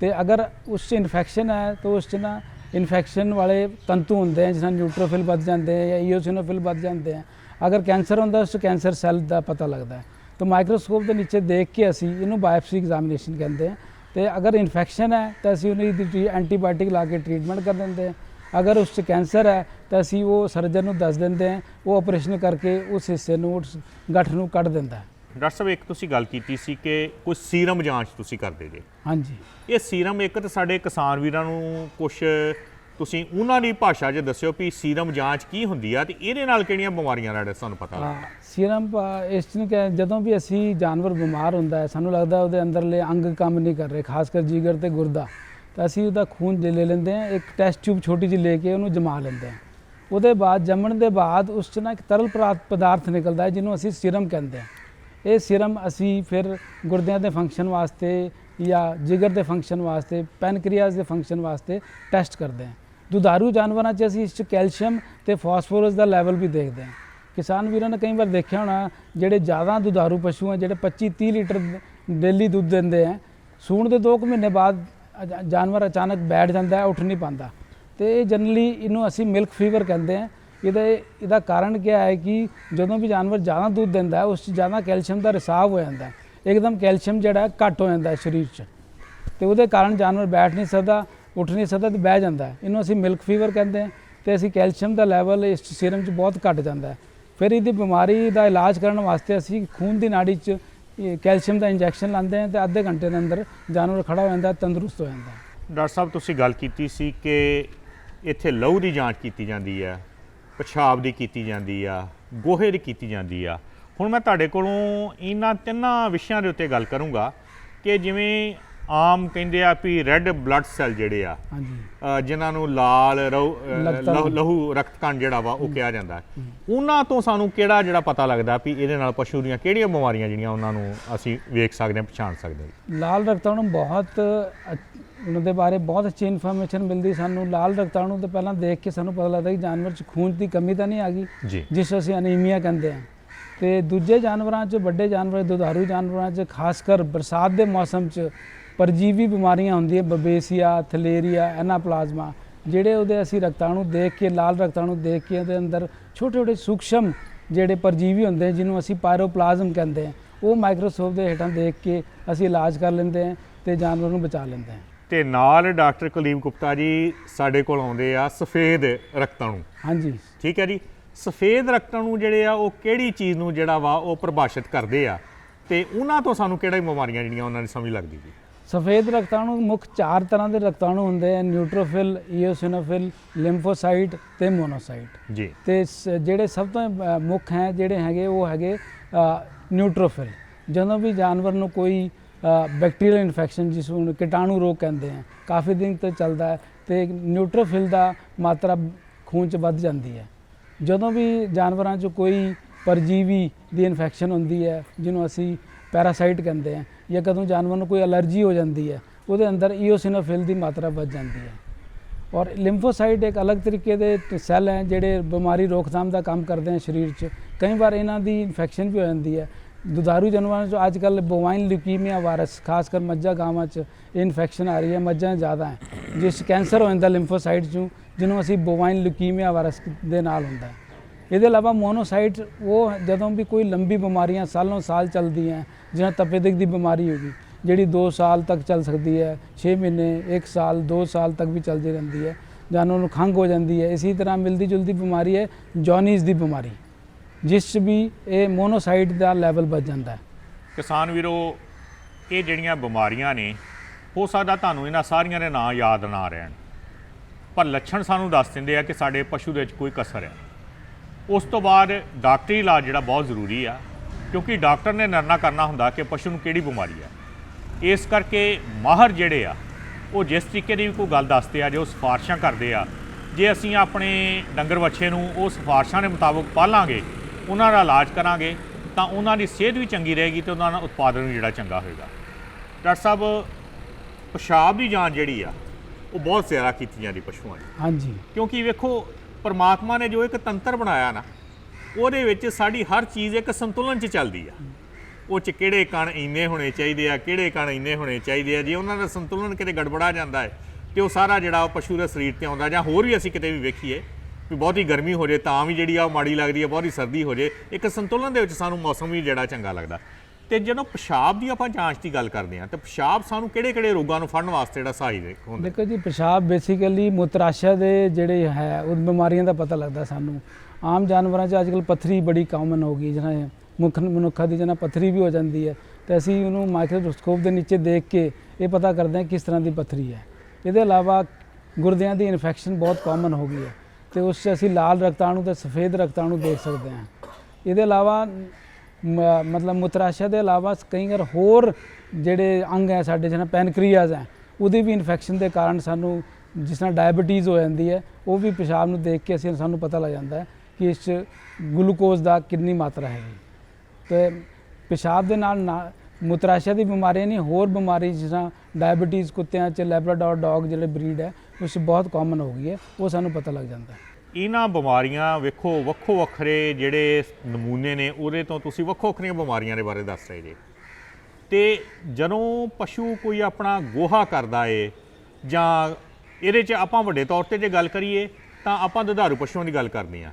ਤੇ ਅਗਰ ਉਸ 'ਚ ਇਨਫੈਕਸ਼ਨ ਹੈ, ਤਾਂ ਉਸ 'ਚ ਨਾ ਇਨਫੈਕਸ਼ਨ ਵਾਲੇ ਤੰਤੂ ਹੁੰਦੇ ਆ ਜਿਸ ਨਾਲ ਨਿਊਟ੍ਰੋਫਿਲ ਵੱਧ ਜਾਂਦੇ ਆ ਜਾਂ ਈਓਸਿਨੋਫਿਲ ਵੱਧ ਜਾਂਦੇ ਆ। ਅਗਰ ਕੈਂਸਰ ਹੁੰਦਾ, ਉਸ 'ਚ ਕੈਂਸਰ ਸੈੱਲ ਦਾ ਪਤਾ ਲੱਗਦਾ ਹੈ। ਤਾਂ ਮਾਈਕਰੋਸਕੋਪ ਦੇ ਨੀਚੇ ਦੇਖ ਕੇ ਅਸੀਂ ਇਹਨੂੰ ਬਾਇਓਪਸੀ ਐਗਜ਼ਾਮੀਨੇਸ਼ਨ ਕਹਿੰਦੇ ਆ ਤੇ ਅਗਰ ਇਨਫੈਕਸ਼ਨ ਹੈ ਤਾਂ ਅਸੀਂ ਉਹਦੀ ਦੀ ਐਂਟੀਬਾਇਓਟਿਕ ਲਾ ਕੇ ਟ੍ਰੀਟਮੈਂਟ ਕਰ ਦਿੰਦੇ ਆ ਅਗਰ ਉਸ 'ਚ ਕੈਂਸਰ ਹੈ ਤਾਂ ਅਸੀਂ ਉਹ ਸਰਜਨ ਨੂੰ ਦੱਸ ਦਿੰਦੇ ਆ ਉਹ ਆਪਰੇਸ਼ਨ ਕਰਕੇ ਉਸ ਹਿੱਸੇ ਨੂੰ ਉਸ ਗੱਠ ਨੂੰ ਕੱਢ ਦਿੰਦਾ ਹੈ। ਡਾਕਟਰ ਸਾਹਿਬ ਇੱਕ ਤੁਸੀਂ ਗੱਲ ਕੀਤੀ ਸੀ ਕਿ ਕੋਈ ਸੀਰਮ ਜਾਂਚ ਤੁਸੀਂ ਕਰਦੇ ਜੇ। ਹਾਂਜੀ। ਇਹ ਸੀਰਮ ਇੱਕ ਤਾਂ ਸਾਡੇ ਕਿਸਾਨ ਵੀਰਾਂ ਨੂੰ ਕੁਝ ਤੁਸੀਂ ਉਹਨਾਂ ਦੀ ਭਾਸ਼ਾ 'ਚ ਦੱਸਿਓ ਵੀ ਸੀਰਮ ਜਾਂਚ ਕੀ ਹੁੰਦੀ ਆ ਤੇ ਇਹਦੇ ਨਾਲ ਕਿਹੜੀਆਂ ਬਿਮਾਰੀਆਂ ਦਾ ਸਾਨੂੰ ਪਤਾ ਲੱਗਦਾ ਸੀਰਮ ਇਸ ਨੂੰ ਕਿ ਜਦੋਂ ਵੀ ਅਸੀਂ ਜਾਨਵਰ ਬਿਮਾਰ ਹੁੰਦਾ ਹੈ, ਸਾਨੂੰ ਲੱਗਦਾ ਉਹਦੇ ਅੰਦਰਲੇ ਅੰਗ ਕੰਮ ਨਹੀਂ ਕਰ ਰਹੇ, ਖਾਸ ਕਰ ਜਿਗਰ ਤੇ ਗੁਰਦਾ, ਤਾਂ ਅਸੀਂ ਉਹਦਾ ਖੂਨ ਲੈ ਲੈ ਲੈਂਦੇ ਹਾਂ, ਇੱਕ ਟੈਸਟ ਟਿਊਬ ਛੋਟੀ ਜਿਹੀ ਲੈ ਕੇ ਉਹਨੂੰ ਜਮਾ ਲੈਂਦੇ ਹਾਂ। ਉਹਦੇ ਬਾਅਦ, ਜੰਮਣ ਦੇ ਬਾਅਦ ਉਸ 'ਚ ਨਾ ਇੱਕ ਤਰਲ ਪਦਾਰਥ ਨਿਕਲਦਾ ਹੈ, ਜਿਹਨੂੰ ਅਸੀਂ ਸੀਰਮ ਕਹਿੰਦੇ ਹਾਂ। ਇਹ ਸੀਰਮ ਅਸੀਂ ਫਿਰ ਗੁਰਦਿਆਂ ਦੇ ਫੰਕਸ਼ਨ ਵਾਸਤੇ ਜਾਂ ਜਿਗਰ ਦੇ ਫੰਕਸ਼ਨ ਵਾਸਤੇ ਪੈਨਕ੍ਰੀਆਸ ਦੇ ਫੰਕਸ਼ਨ ਵਾਸਤੇ ਟੈਸਟ ਕਰਦੇ ਹਾਂ। ਦੁਧਾਰੂ ਜਾਨਵਰਾਂ 'ਚ ਅਸੀਂ ਇਸ 'ਚ ਕੈਲਸ਼ੀਅਮ ਤੇ ਫਾਸਫੋਰਸ ਦਾ ਲੈਵਲ ਵੀ ਦੇਖਦੇ ਹਾਂ। ਕਿਸਾਨ ਵੀਰਾਂ ਨੇ ਕਈ ਵਾਰ ਦੇਖਿਆ ਹੋਣਾ, ਜਿਹੜੇ ਜ਼ਿਆਦਾ ਦੁਧਾਰੂ ਪਸ਼ੂ ਆ, ਜਿਹੜੇ 25 30 ਲੀਟਰ ਡੇਲੀ ਦੁੱਧ ਦਿੰਦੇ ਆ, ਸੂਣ ਦੇ 2 ਮਹੀਨੇ ਬਾਅਦ ਜਾਨਵਰ ਅਚਾਨਕ ਬੈਠ ਜਾਂਦਾ ਹੈ, ਉੱਠ ਨਹੀਂ ਪਾਉਂਦਾ। ਤੇ ਇਹ ਜਨਰਲੀ ਇਹਨੂੰ ਅਸੀਂ ਮਿਲਕ ਫੀਵਰ ਕਹਿੰਦੇ ਆ। ਇਹਦਾ ਇਹਦਾ ਕਾਰਨ ਕੀ ਹੈ ਕਿ ਜਦੋਂ ਵੀ ਜਾਨਵਰ ਜ਼ਿਆਦਾ ਦੁੱਧ ਦਿੰਦਾ ਹੈ, ਉਸ 'ਚ ਜ਼ਿਆਦਾ ਕੈਲਸ਼ੀਅਮ ਦਾ ਰਿਸਾਵ ਹੋ ਜਾਂਦਾ ਹੈ। ਇੱਕਦਮ ਕੈਲਸ਼ੀਅਮ ਜਿਹੜਾ ਘੱਟ ਹੋ ਜਾਂਦਾ ਹੈ ਸਰੀਰ 'ਚ। ਤੇ ਉਹਦੇ ਕਾਰਨ ਜਾਨਵਰ ਬੈਠ ਨਹੀਂ ਸਕਦਾ। ਉੱਠ ਨਹੀਂ ਸਕਦਾ ਤੇ ਬਹਿ ਜਾਂਦਾ ਇਹਨੂੰ ਅਸੀਂ ਮਿਲਕ ਫੀਵਰ ਕਹਿੰਦੇ ਹਾਂ ਤੇ ਅਸੀਂ ਕੈਲਸ਼ੀਅਮ ਦਾ ਲੈਵਲ ਇਸ ਸੀਰਮ 'ਚ ਬਹੁਤ ਘੱਟ ਜਾਂਦਾ ਫਿਰ ਇਹਦੀ ਬਿਮਾਰੀ ਦਾ ਇਲਾਜ ਕਰਨ ਵਾਸਤੇ ਅਸੀਂ ਖੂਨ ਦੀ ਨਾੜੀ 'ਚ ਕੈਲਸ਼ੀਅਮ ਦਾ ਇੰਜੈਕਸ਼ਨ ਲਾਉਂਦੇ ਹਾਂ ਤੇ ਅੱਧੇ ਘੰਟੇ ਦੇ ਅੰਦਰ ਜਾਨਵਰ ਖੜਾ ਹੋ ਜਾਂਦਾ ਤੰਦਰੁਸਤ ਹੋ ਜਾਂਦਾ ਡਾਕਟਰ ਸਾਹਿਬ, ਤੁਸੀਂ ਗੱਲ ਕੀਤੀ ਸੀ ਕਿ ਇੱਥੇ ਲਹੂ ਦੀ ਜਾਂਚ ਕੀਤੀ ਜਾਂਦੀ ਆ, ਪਿਸ਼ਾਬ ਦੀ ਕੀਤੀ ਜਾਂਦੀ ਆ, ਗੋਹੇ ਦੀ ਕੀਤੀ ਜਾਂਦੀ ਆ। ਹੁਣ ਮੈਂ ਤੁਹਾਡੇ ਕੋਲੋਂ ਇਹਨਾਂ ਤਿੰਨਾਂ ਵਿਸ਼ਿਆਂ ਦੇ ਉੱਤੇ ਗੱਲ ਕਰੂੰਗਾ ਕਿ ਜਿਵੇਂ ਆਮ ਕਹਿੰਦੇ ਆ ਵੀ ਰੈੱਡ ਬਲੱਡ ਸੈੱਲ ਜਿਹੜੇ ਆ ਹਾਂਜੀ। ਜਿਨ੍ਹਾਂ ਨੂੰ ਲਾਲ ਲਹੂ- ਲਹੂ ਲਹੂ ਰਕਤ ਕਣ ਜਿਹੜਾ ਵਾ ਉਹ ਕਿਹਾ ਜਾਂਦਾ। ਉਹਨਾਂ ਤੋਂ ਸਾਨੂੰ ਕਿਹੜਾ ਜਿਹੜਾ ਪਤਾ ਲੱਗਦਾ ਵੀ ਇਹਦੇ ਨਾਲ ਪਸ਼ੂ ਦੀਆਂ ਕਿਹੜੀਆਂ ਬਿਮਾਰੀਆਂ ਜਿਹੜੀਆਂ ਉਹਨਾਂ ਨੂੰ ਅਸੀਂ ਵੇਖ ਸਕਦੇ ਹਾਂ ਪਛਾਣ ਸਕਦੇ ਹਾਂ? ਲਾਲ ਰਕਤਾਣੂ ਬਹੁਤ ਉਹਨਾਂ ਦੇ ਬਾਰੇ ਬਹੁਤ ਅੱਛੀ ਇਨਫੋਰਮੇਸ਼ਨ ਮਿਲਦੀ ਸਾਨੂੰ। ਲਾਲ ਰਕਤਾਣੂ ਤੋਂ ਪਹਿਲਾਂ ਦੇਖ ਕੇ ਸਾਨੂੰ ਪਤਾ ਲੱਗਦਾ ਕਿ ਜਾਨਵਰ 'ਚ ਖੂਨ ਦੀ ਕਮੀ ਤਾਂ ਨਹੀਂ ਆ ਗਈ ਜਿਸ ਅਸੀਂ ਅਨੀਮੀਆ ਕਹਿੰਦੇ ਹਾਂ। ਤੇ ਦੂਜੇ ਜਾਨਵਰਾਂ 'ਚ ਵੱਡੇ ਜਾਨਵਰ ਦੁਧਾਰੂ ਜਾਨਵਰਾਂ 'ਚ ਖਾਸ ਕਰ ਬਰਸਾਤ ਦੇ ਮੌਸਮ 'ਚ ਪਰਜੀਵੀ ਬਿਮਾਰੀਆਂ ਹੁੰਦੀਆਂ ਬਬੇਸੀਆ ਥਲੇਰੀਆ ਐਨਾਪਲਾਜ਼ਮਾ ਜਿਹੜੇ ਉਹਦੇ ਅਸੀਂ ਰਕਤਾਣੂ ਦੇਖ ਕੇ ਲਾਲ ਰਕਤਾਣੂ ਦੇਖ ਕੇ ਉਹਦੇ ਅੰਦਰ ਛੋਟੇ ਛੋਟੇ ਸੂਖਸ਼ਮ ਜਿਹੜੇ ਪਰਜੀਵੀ ਹੁੰਦੇ ਆ, ਜਿਹਨੂੰ ਅਸੀਂ ਪਾਇਰੋਪਲਾਜ਼ਮ ਕਹਿੰਦੇ ਹਾਂ ਉਹ ਮਾਈਕਰੋਸਕੋਪ ਦੇ ਹੇਠਾਂ ਦੇਖ ਕੇ ਅਸੀਂ ਇਲਾਜ ਕਰ ਲੈਂਦੇ ਹਾਂ ਤੇ ਜਾਨਵਰ ਨੂੰ ਬਚਾ ਲੈਂਦੇ ਹਾਂ ਤੇ ਨਾਲ ਡਾਕਟਰ ਕੁਲਦੀਪ ਗੁਪਤਾ ਜੀ ਸਾਡੇ ਕੋਲ ਆਉਂਦੇ ਆ ਸਫੇਦ ਰਕਤਾਣੂ। ਹਾਂਜੀ। ਠੀਕ ਹੈ ਜੀ। ਸਫੇਦ ਰਕਤਾਣੂ ਜਿਹੜੇ ਆ ਉਹ ਕਿਹੜੀ ਚੀਜ਼ ਨੂੰ ਜਿਹੜਾ ਵਾ ਉਹ ਪ੍ਰਭਾਸ਼ਿਤ ਕਰਦੇ ਆ? ਤੇ ਉਹਨਾਂ ਤੋਂ ਸਾਨੂੰ ਕਿਹੜੀ ਬਿਮਾਰੀਆਂ ਜਿਹੜੀਆਂ ਉਹਨਾਂ ਦੀ ਸਮਝ ਲੱਗਦੀ ਜੀ? ਸਫੇਦ ਰਕਤਾਣੂ ਮੁੱਖ ਚਾਰ ਤਰ੍ਹਾਂ ਦੇ ਰਕਤਾਣੂ ਹੁੰਦੇ ਆ ਨਿਊਟ੍ਰੋਫਿਲ ਈਓਸਿਨੋਫਿਲ ਲਿੰਫੋਸਾਈਟ ਤੇ ਮੋਨੋਸਾਈਟ ਜੀ। ਤੇ ਜਿਹੜੇ ਸਭ ਤੋਂ ਮੁੱਖ ਹੈ ਜਿਹੜੇ ਹੈਗੇ ਉਹ ਹੈਗੇ ਨਿਊਟ੍ਰੋਫਿਲ ਜਦੋਂ ਵੀ ਜਾਨਵਰ ਨੂੰ ਕੋਈ ਬੈਕਟੀਰੀਅਲ ਇਨਫੈਕਸ਼ਨ ਜਿਸ ਨੂੰ ਕੀਟਾਣੂ ਰੋਗ ਕਹਿੰਦੇ ਆ ਕਾਫੀ ਦਿਨ ਤੱਕ ਚੱਲਦਾ ਹੈ ਤੇ ਨਿਊਟ੍ਰੋਫਿਲ ਦਾ ਮਾਤਰਾ ਖੂਨ ਚ ਵੱਧ ਜਾਂਦੀ ਹੈ। ਜਦੋਂ ਵੀ ਜਾਨਵਰਾਂ 'ਚ ਕੋਈ ਪਰਜੀਵੀ ਦੀ ਇਨਫੈਕਸ਼ਨ ਹੁੰਦੀ ਹੈ ਜਿਹਨੂੰ ਅਸੀਂ ਪੈਰਾਸਾਈਟ ਕਹਿੰਦੇ ਆ ਜਾਂ ਕਦੋਂ ਜਾਨਵਰ ਨੂੰ ਕੋਈ ਅਲਰਜੀ ਹੋ ਜਾਂਦੀ ਹੈ, ਉਹਦੇ ਅੰਦਰ ਈਓਸਿਨੋਫਿਲ ਦੀ ਮਾਤਰਾ ਵੱਧ ਜਾਂਦੀ ਹੈ। ਔਰ ਲਿੰਫੋਸਾਈਟ ਇੱਕ ਅਲੱਗ ਤਰੀਕੇ ਦੇ ਸੈੱਲ ਹੈ, ਜਿਹੜੇ ਬਿਮਾਰੀ ਰੋਕਥਾਮ ਦਾ ਕੰਮ ਕਰਦੇ ਹਨ ਸਰੀਰ 'ਚ। ਕਈ ਵਾਰ ਇਹਨਾਂ ਦੀ ਇਨਫੈਕਸ਼ਨ ਵੀ ਹੋ ਜਾਂਦੀ ਹੈ। ਦੁਧਾਰੂ ਜਾਨਵਰਾਂ 'ਚ ਅੱਜ ਕੱਲ੍ਹ ਬੋਵਾਈਨ ਲਿਊਕੀਮੀਆ ਵਾਇਰਸ ਖਾਸ ਕਰ ਮੱਝਾਂ ਗਾਵਾਂ 'ਚ ਇਹ ਇਨਫੈਕਸ਼ਨ ਆ ਰਹੀ ਹੈ, ਮੱਝਾਂ ਜ਼ਿਆਦਾ ਹੈ। ਜਿਸ 'ਚ ਕੈਂਸਰ ਹੋ ਜਾਂਦਾ ਲਿੰਫੋਸਾਈਟ 'ਚੋਂ, ਜਿਹਨੂੰ ਅਸੀਂ ਬੋਵਾਈਨ ਲਿਊਕੀਮੀਆ ਵਾਇਰਸ ਦੇ ਨਾਲ ਹੁੰਦਾ ਹੈ। ਇਹਦੇ ਇਲਾਵਾ ਮੋਨੋਸਾਈਟ, ਉਹ ਜਦੋਂ ਵੀ ਕੋਈ ਲੰਬੀ ਬਿਮਾਰੀਆਂ ਸਾਲੋਂ ਸਾਲ ਚੱਲਦੀਆਂ, ਜਿਵੇਂ ਤਪੇਦਿਕ ਦੀ ਬਿਮਾਰੀ ਹੋ ਗਈ, ਜਿਹੜੀ 2 ਸਾਲ ਤੱਕ ਚੱਲ ਸਕਦੀ ਹੈ 6 ਮਹੀਨੇ 1 ਸਾਲ 2 ਸਾਲ ਤੱਕ ਵੀ ਚੱਲਦੀ ਰਹਿੰਦੀ ਹੈ, ਜਾਨਵਰ ਨੂੰ ਖੰਘ ਹੋ ਜਾਂਦੀ ਹੈ, ਇਸੇ ਤਰ੍ਹਾਂ ਮਿਲਦੀ ਜੁਲਦੀ ਬਿਮਾਰੀ ਹੈ, ਜੌਨੀਜ਼ ਦੀ ਬਿਮਾਰੀ, ਜਿਸ 'ਚ ਵੀ ਇਹ ਮੋਨੋਸਾਈਟ ਦਾ ਲੈਵਲ ਵੱਧ ਜਾਂਦਾ ਹੈ। ਕਿਸਾਨ ਵੀਰੋ, ਇਹ ਜਿਹੜੀਆਂ ਬਿਮਾਰੀਆਂ ਨੇ, ਹੋ ਸਕਦਾ ਤੁਹਾਨੂੰ ਇਹਨਾਂ ਸਾਰੀਆਂ ਦੇ ਨਾਂ ਯਾਦ ਨਾ ਰਹਿਣ, ਪਰ ਲੱਛਣ ਸਾਨੂੰ ਦੱਸ ਦਿੰਦੇ ਆ ਕਿ ਸਾਡੇ ਪਸ਼ੂ ਦੇ ਵਿੱਚ ਕੋਈ ਕਸਰ ਹੈ। ਉਸ ਤੋਂ ਬਾਅਦ ਡਾਕਟਰੀ ਇਲਾਜ ਜਿਹੜਾ ਬਹੁਤ ਜ਼ਰੂਰੀ ਆ ਕਿਉਂਕਿ ਡਾਕਟਰ ਨੇ ਨਿਰਣਾ ਕਰਨਾ ਹੁੰਦਾ ਕਿ ਪਸ਼ੂ ਨੂੰ ਕਿਹੜੀ ਬਿਮਾਰੀ ਆ। ਇਸ ਕਰਕੇ ਮਾਹਰ ਜਿਹੜੇ ਆ ਉਹ ਜਿਸ ਤਰੀਕੇ ਦੀ ਵੀ ਕੋਈ ਗੱਲ ਦੱਸਦੇ ਆ ਜੋ ਸਿਫਾਰਸ਼ਾਂ ਕਰਦੇ ਆ ਜੇ ਅਸੀਂ ਆਪਣੇ ਡੰਗਰ ਵੱਛੇ ਨੂੰ ਉਹ ਸਿਫਾਰਸ਼ਾਂ ਦੇ ਮੁਤਾਬਕ ਪਾਲਾਂਗੇ ਉਹਨਾਂ ਦਾ ਇਲਾਜ ਕਰਾਂਗੇ ਤਾਂ ਉਹਨਾਂ ਦੀ ਸਿਹਤ ਵੀ ਚੰਗੀ ਰਹੇਗੀ ਤੇ ਉਹਨਾਂ ਦਾ ਉਤਪਾਦਨ ਵੀ ਜਿਹੜਾ ਚੰਗਾ ਹੋਏਗਾ। ਡਾਕਟਰ ਸਾਹਿਬ ਪਿਸ਼ਾਬ ਦੀ ਜਾਂਚ ਜਿਹੜੀ ਆ ਉਹ ਬਹੁਤ ਜ਼ਿਆਦਾ ਕੀਤੀ ਜਾਂਦੀ ਪਸ਼ੂਆਂ ਦੀ। ਹਾਂਜੀ। ਕਿਉਂਕਿ ਵੇਖੋ ਪਰਮਾਤਮਾ ਨੇ ਜੋ ਇੱਕ ਤੰਤਰ ਬਣਾਇਆ ਨਾ, ਉਹਦੇ ਵਿੱਚ ਸਾਡੀ ਹਰ ਚੀਜ਼ ਇੱਕ ਸੰਤੁਲਨ 'ਚ ਚੱਲਦੀ ਆ। ਉਹ 'ਚ ਕਿਹੜੇ ਕਣ ਇੰਨੇ ਹੋਣੇ ਚਾਹੀਦੇ ਆ, ਕਿਹੜੇ ਕਣ ਇੰਨੇ ਹੋਣੇ ਚਾਹੀਦੇ ਆ, ਜੇ ਉਹਨਾਂ ਦਾ ਸੰਤੁਲਨ ਕਿਤੇ ਗੜਬੜਾ ਜਾਂਦਾ ਹੈ, ਤੇ ਉਹ ਸਾਰਾ ਜਿਹੜਾ ਉਹ ਪਸ਼ੂ ਦੇ ਸਰੀਰ ਤੇ ਆਉਂਦਾ, ਜਾਂ ਹੋਰ ਵੀ ਅਸੀਂ ਕਿਤੇ ਵੀ ਵੇਖੀਏ, ਵੀ ਬਹੁਤੀ ਗਰਮੀ ਹੋ ਜੇ ਤਾਂ ਵੀ ਜਿਹੜੀ ਆ ਉਹ ਮਾੜੀ ਲੱਗਦੀ ਹੈ ਬਹੁਤੀ ਸਰਦੀ ਹੋ ਜੇ, ਇੱਕ ਸੰਤੁਲਨ ਦੇ ਵਿੱਚ ਸਾਨੂੰ ਮੌਸਮ ਵੀ ਜਿਹੜਾ ਚੰਗਾ ਲੱਗਦਾ। ਤੇ ਜਦੋਂ ਪਿਸ਼ਾਬ ਦੀ ਆਪਾਂ ਜਾਂਚ ਦੀ ਗੱਲ ਕਰਦੇ ਹਾਂ, ਤਾਂ ਪਿਸ਼ਾਬ ਸਾਨੂੰ ਕਿਹੜੇ-ਕਿਹੜੇ ਰੋਗਾਂ ਨੂੰ ਫੜਨ ਵਾਸਤੇ ਜਿਹੜਾ ਸਹਾਈ ਹੁੰਦਾ? ਦੇਖੋ ਜੀ, ਪਿਸ਼ਾਬ ਬੇਸਿਕਲੀ ਮੂਤਰਾਸ਼ਾ ਦੇ ਜਿਹੜੇ ਹੈ, ਉਹ ਬਿਮਾਰੀਆਂ ਦਾ ਪਤਾ ਲੱਗਦਾ ਸਾਨੂੰ। ਆਮ ਜਾਨਵਰਾਂ 'ਚ ਅੱਜਕੱਲ ਪੱਥਰੀ ਬੜੀ ਕਾਮਨ ਹੋ ਗਈ ਜਿਹੜਾ ਮੁੱਖ ਮਨੁੱਖਾਂ ਦੀ ਜਿਹਨਾਂ ਪੱਥਰੀ ਵੀ ਹੋ ਜਾਂਦੀ ਹੈ। ਤੇ ਅਸੀਂ ਉਹਨੂੰ ਮਾਈਕਰੋਸਕੋਪ ਦੇ ਨੀਚੇ ਦੇਖ ਕੇ ਇਹ ਪਤਾ ਕਰਦੇ ਹਾਂ ਕਿਸ ਤਰ੍ਹਾਂ ਦੀ ਪੱਥਰੀ ਹੈ। ਇਹਦੇ ਇਲਾਵਾ ਗੁਰਦਿਆਂ ਦੀ ਇਨਫੈਕਸ਼ਨ ਬਹੁਤ ਕਾਮਨ ਹੋ ਗਈ ਹੈ। ਤੇ ਉਸ 'ਚ ਅਸੀਂ ਲਾਲ ਰਕਤਾਣੂ ਤੇ ਸਫੇਦ ਰਕਤਾਣੂ ਦੇਖ ਸਕਦੇ ਹਾਂ। ਇਹਦੇ ਇਲਾਵਾ ਮਤਲਬ ਮੁਤਰਾਸ਼ਾ ਦੇ ਇਲਾਵਾ ਕਈ ਵਾਰ ਹੋਰ ਜਿਹੜੇ ਅੰਗ ਹੈ ਸਾਡੇ, ਜਿਹਨਾਂ ਪੈਨਕ੍ਰੀਆਜ਼ ਹੈ, ਉਹਦੀ ਵੀ ਇਨਫੈਕਸ਼ਨ ਦੇ ਕਾਰਨ ਸਾਨੂੰ ਜਿਸ ਤਰ੍ਹਾਂ ਡਾਇਬੀਟੀਜ਼ ਹੋ ਜਾਂਦੀ ਹੈ, ਉਹ ਵੀ ਪਿਸ਼ਾਬ ਨੂੰ ਦੇਖ ਕੇ ਅਸੀਂ ਸਾਨੂੰ ਪਤਾ ਲੱਗ ਜਾਂਦਾ ਹੈ ਕਿ ਇਸ 'ਚ ਗਲੂਕੋਜ਼ ਦਾ ਕਿੰਨੀ ਮਾਤਰਾ ਹੈਗੀ ਤੇ ਪਿਸ਼ਾਬ ਦੇ ਨਾਲ ਨਾ ਮੁਤਰਾਸ਼ਾ ਦੀ ਬਿਮਾਰੀ ਨਹੀਂ, ਹੋਰ ਬਿਮਾਰੀ ਜਿਸ ਤਰ੍ਹਾਂ ਡਾਇਬੀਟੀਜ਼ ਕੁੱਤਿਆਂ 'ਚ ਲੈਬਰਾਡੋਰ ਡੌਗ ਜਿਹੜੇ ਬਰੀਡ ਹੈ, ਉਸ 'ਚ ਬਹੁਤ ਕਾਮਨ ਹੋ ਗਈ ਹੈ, ਉਹ ਸਾਨੂੰ ਪਤਾ ਲੱਗ ਜਾਂਦਾ ਹੈ। ਇਹਨਾਂ ਬਿਮਾਰੀਆਂ ਵੇਖੋ ਵੱਖੋ ਵੱਖਰੇ ਜਿਹੜੇ ਨਮੂਨੇ ਨੇ ਉਹਦੇ ਤੋਂ ਤੁਸੀਂ ਵੱਖੋ ਵੱਖਰੀਆਂ ਬਿਮਾਰੀਆਂ ਦੇ ਬਾਰੇ ਦੱਸ ਰਹੇ ਜੇ। ਤੇ ਜਦੋਂ ਪਸ਼ੂ ਕੋਈ ਆਪਣਾ ਗੋਹਾ ਕਰਦਾ ਏ ਜਾਂ ਇਹਦੇ 'ਚ ਆਪਾਂ ਵੱਡੇ ਤੌਰ ਤੇ ਜੇ ਗੱਲ ਕਰੀਏ ਤਾਂ ਆਪਾਂ ਦੁਧਾਰੂ ਪਸ਼ੂਆਂ ਦੀ ਗੱਲ ਕਰਦੇ ਆ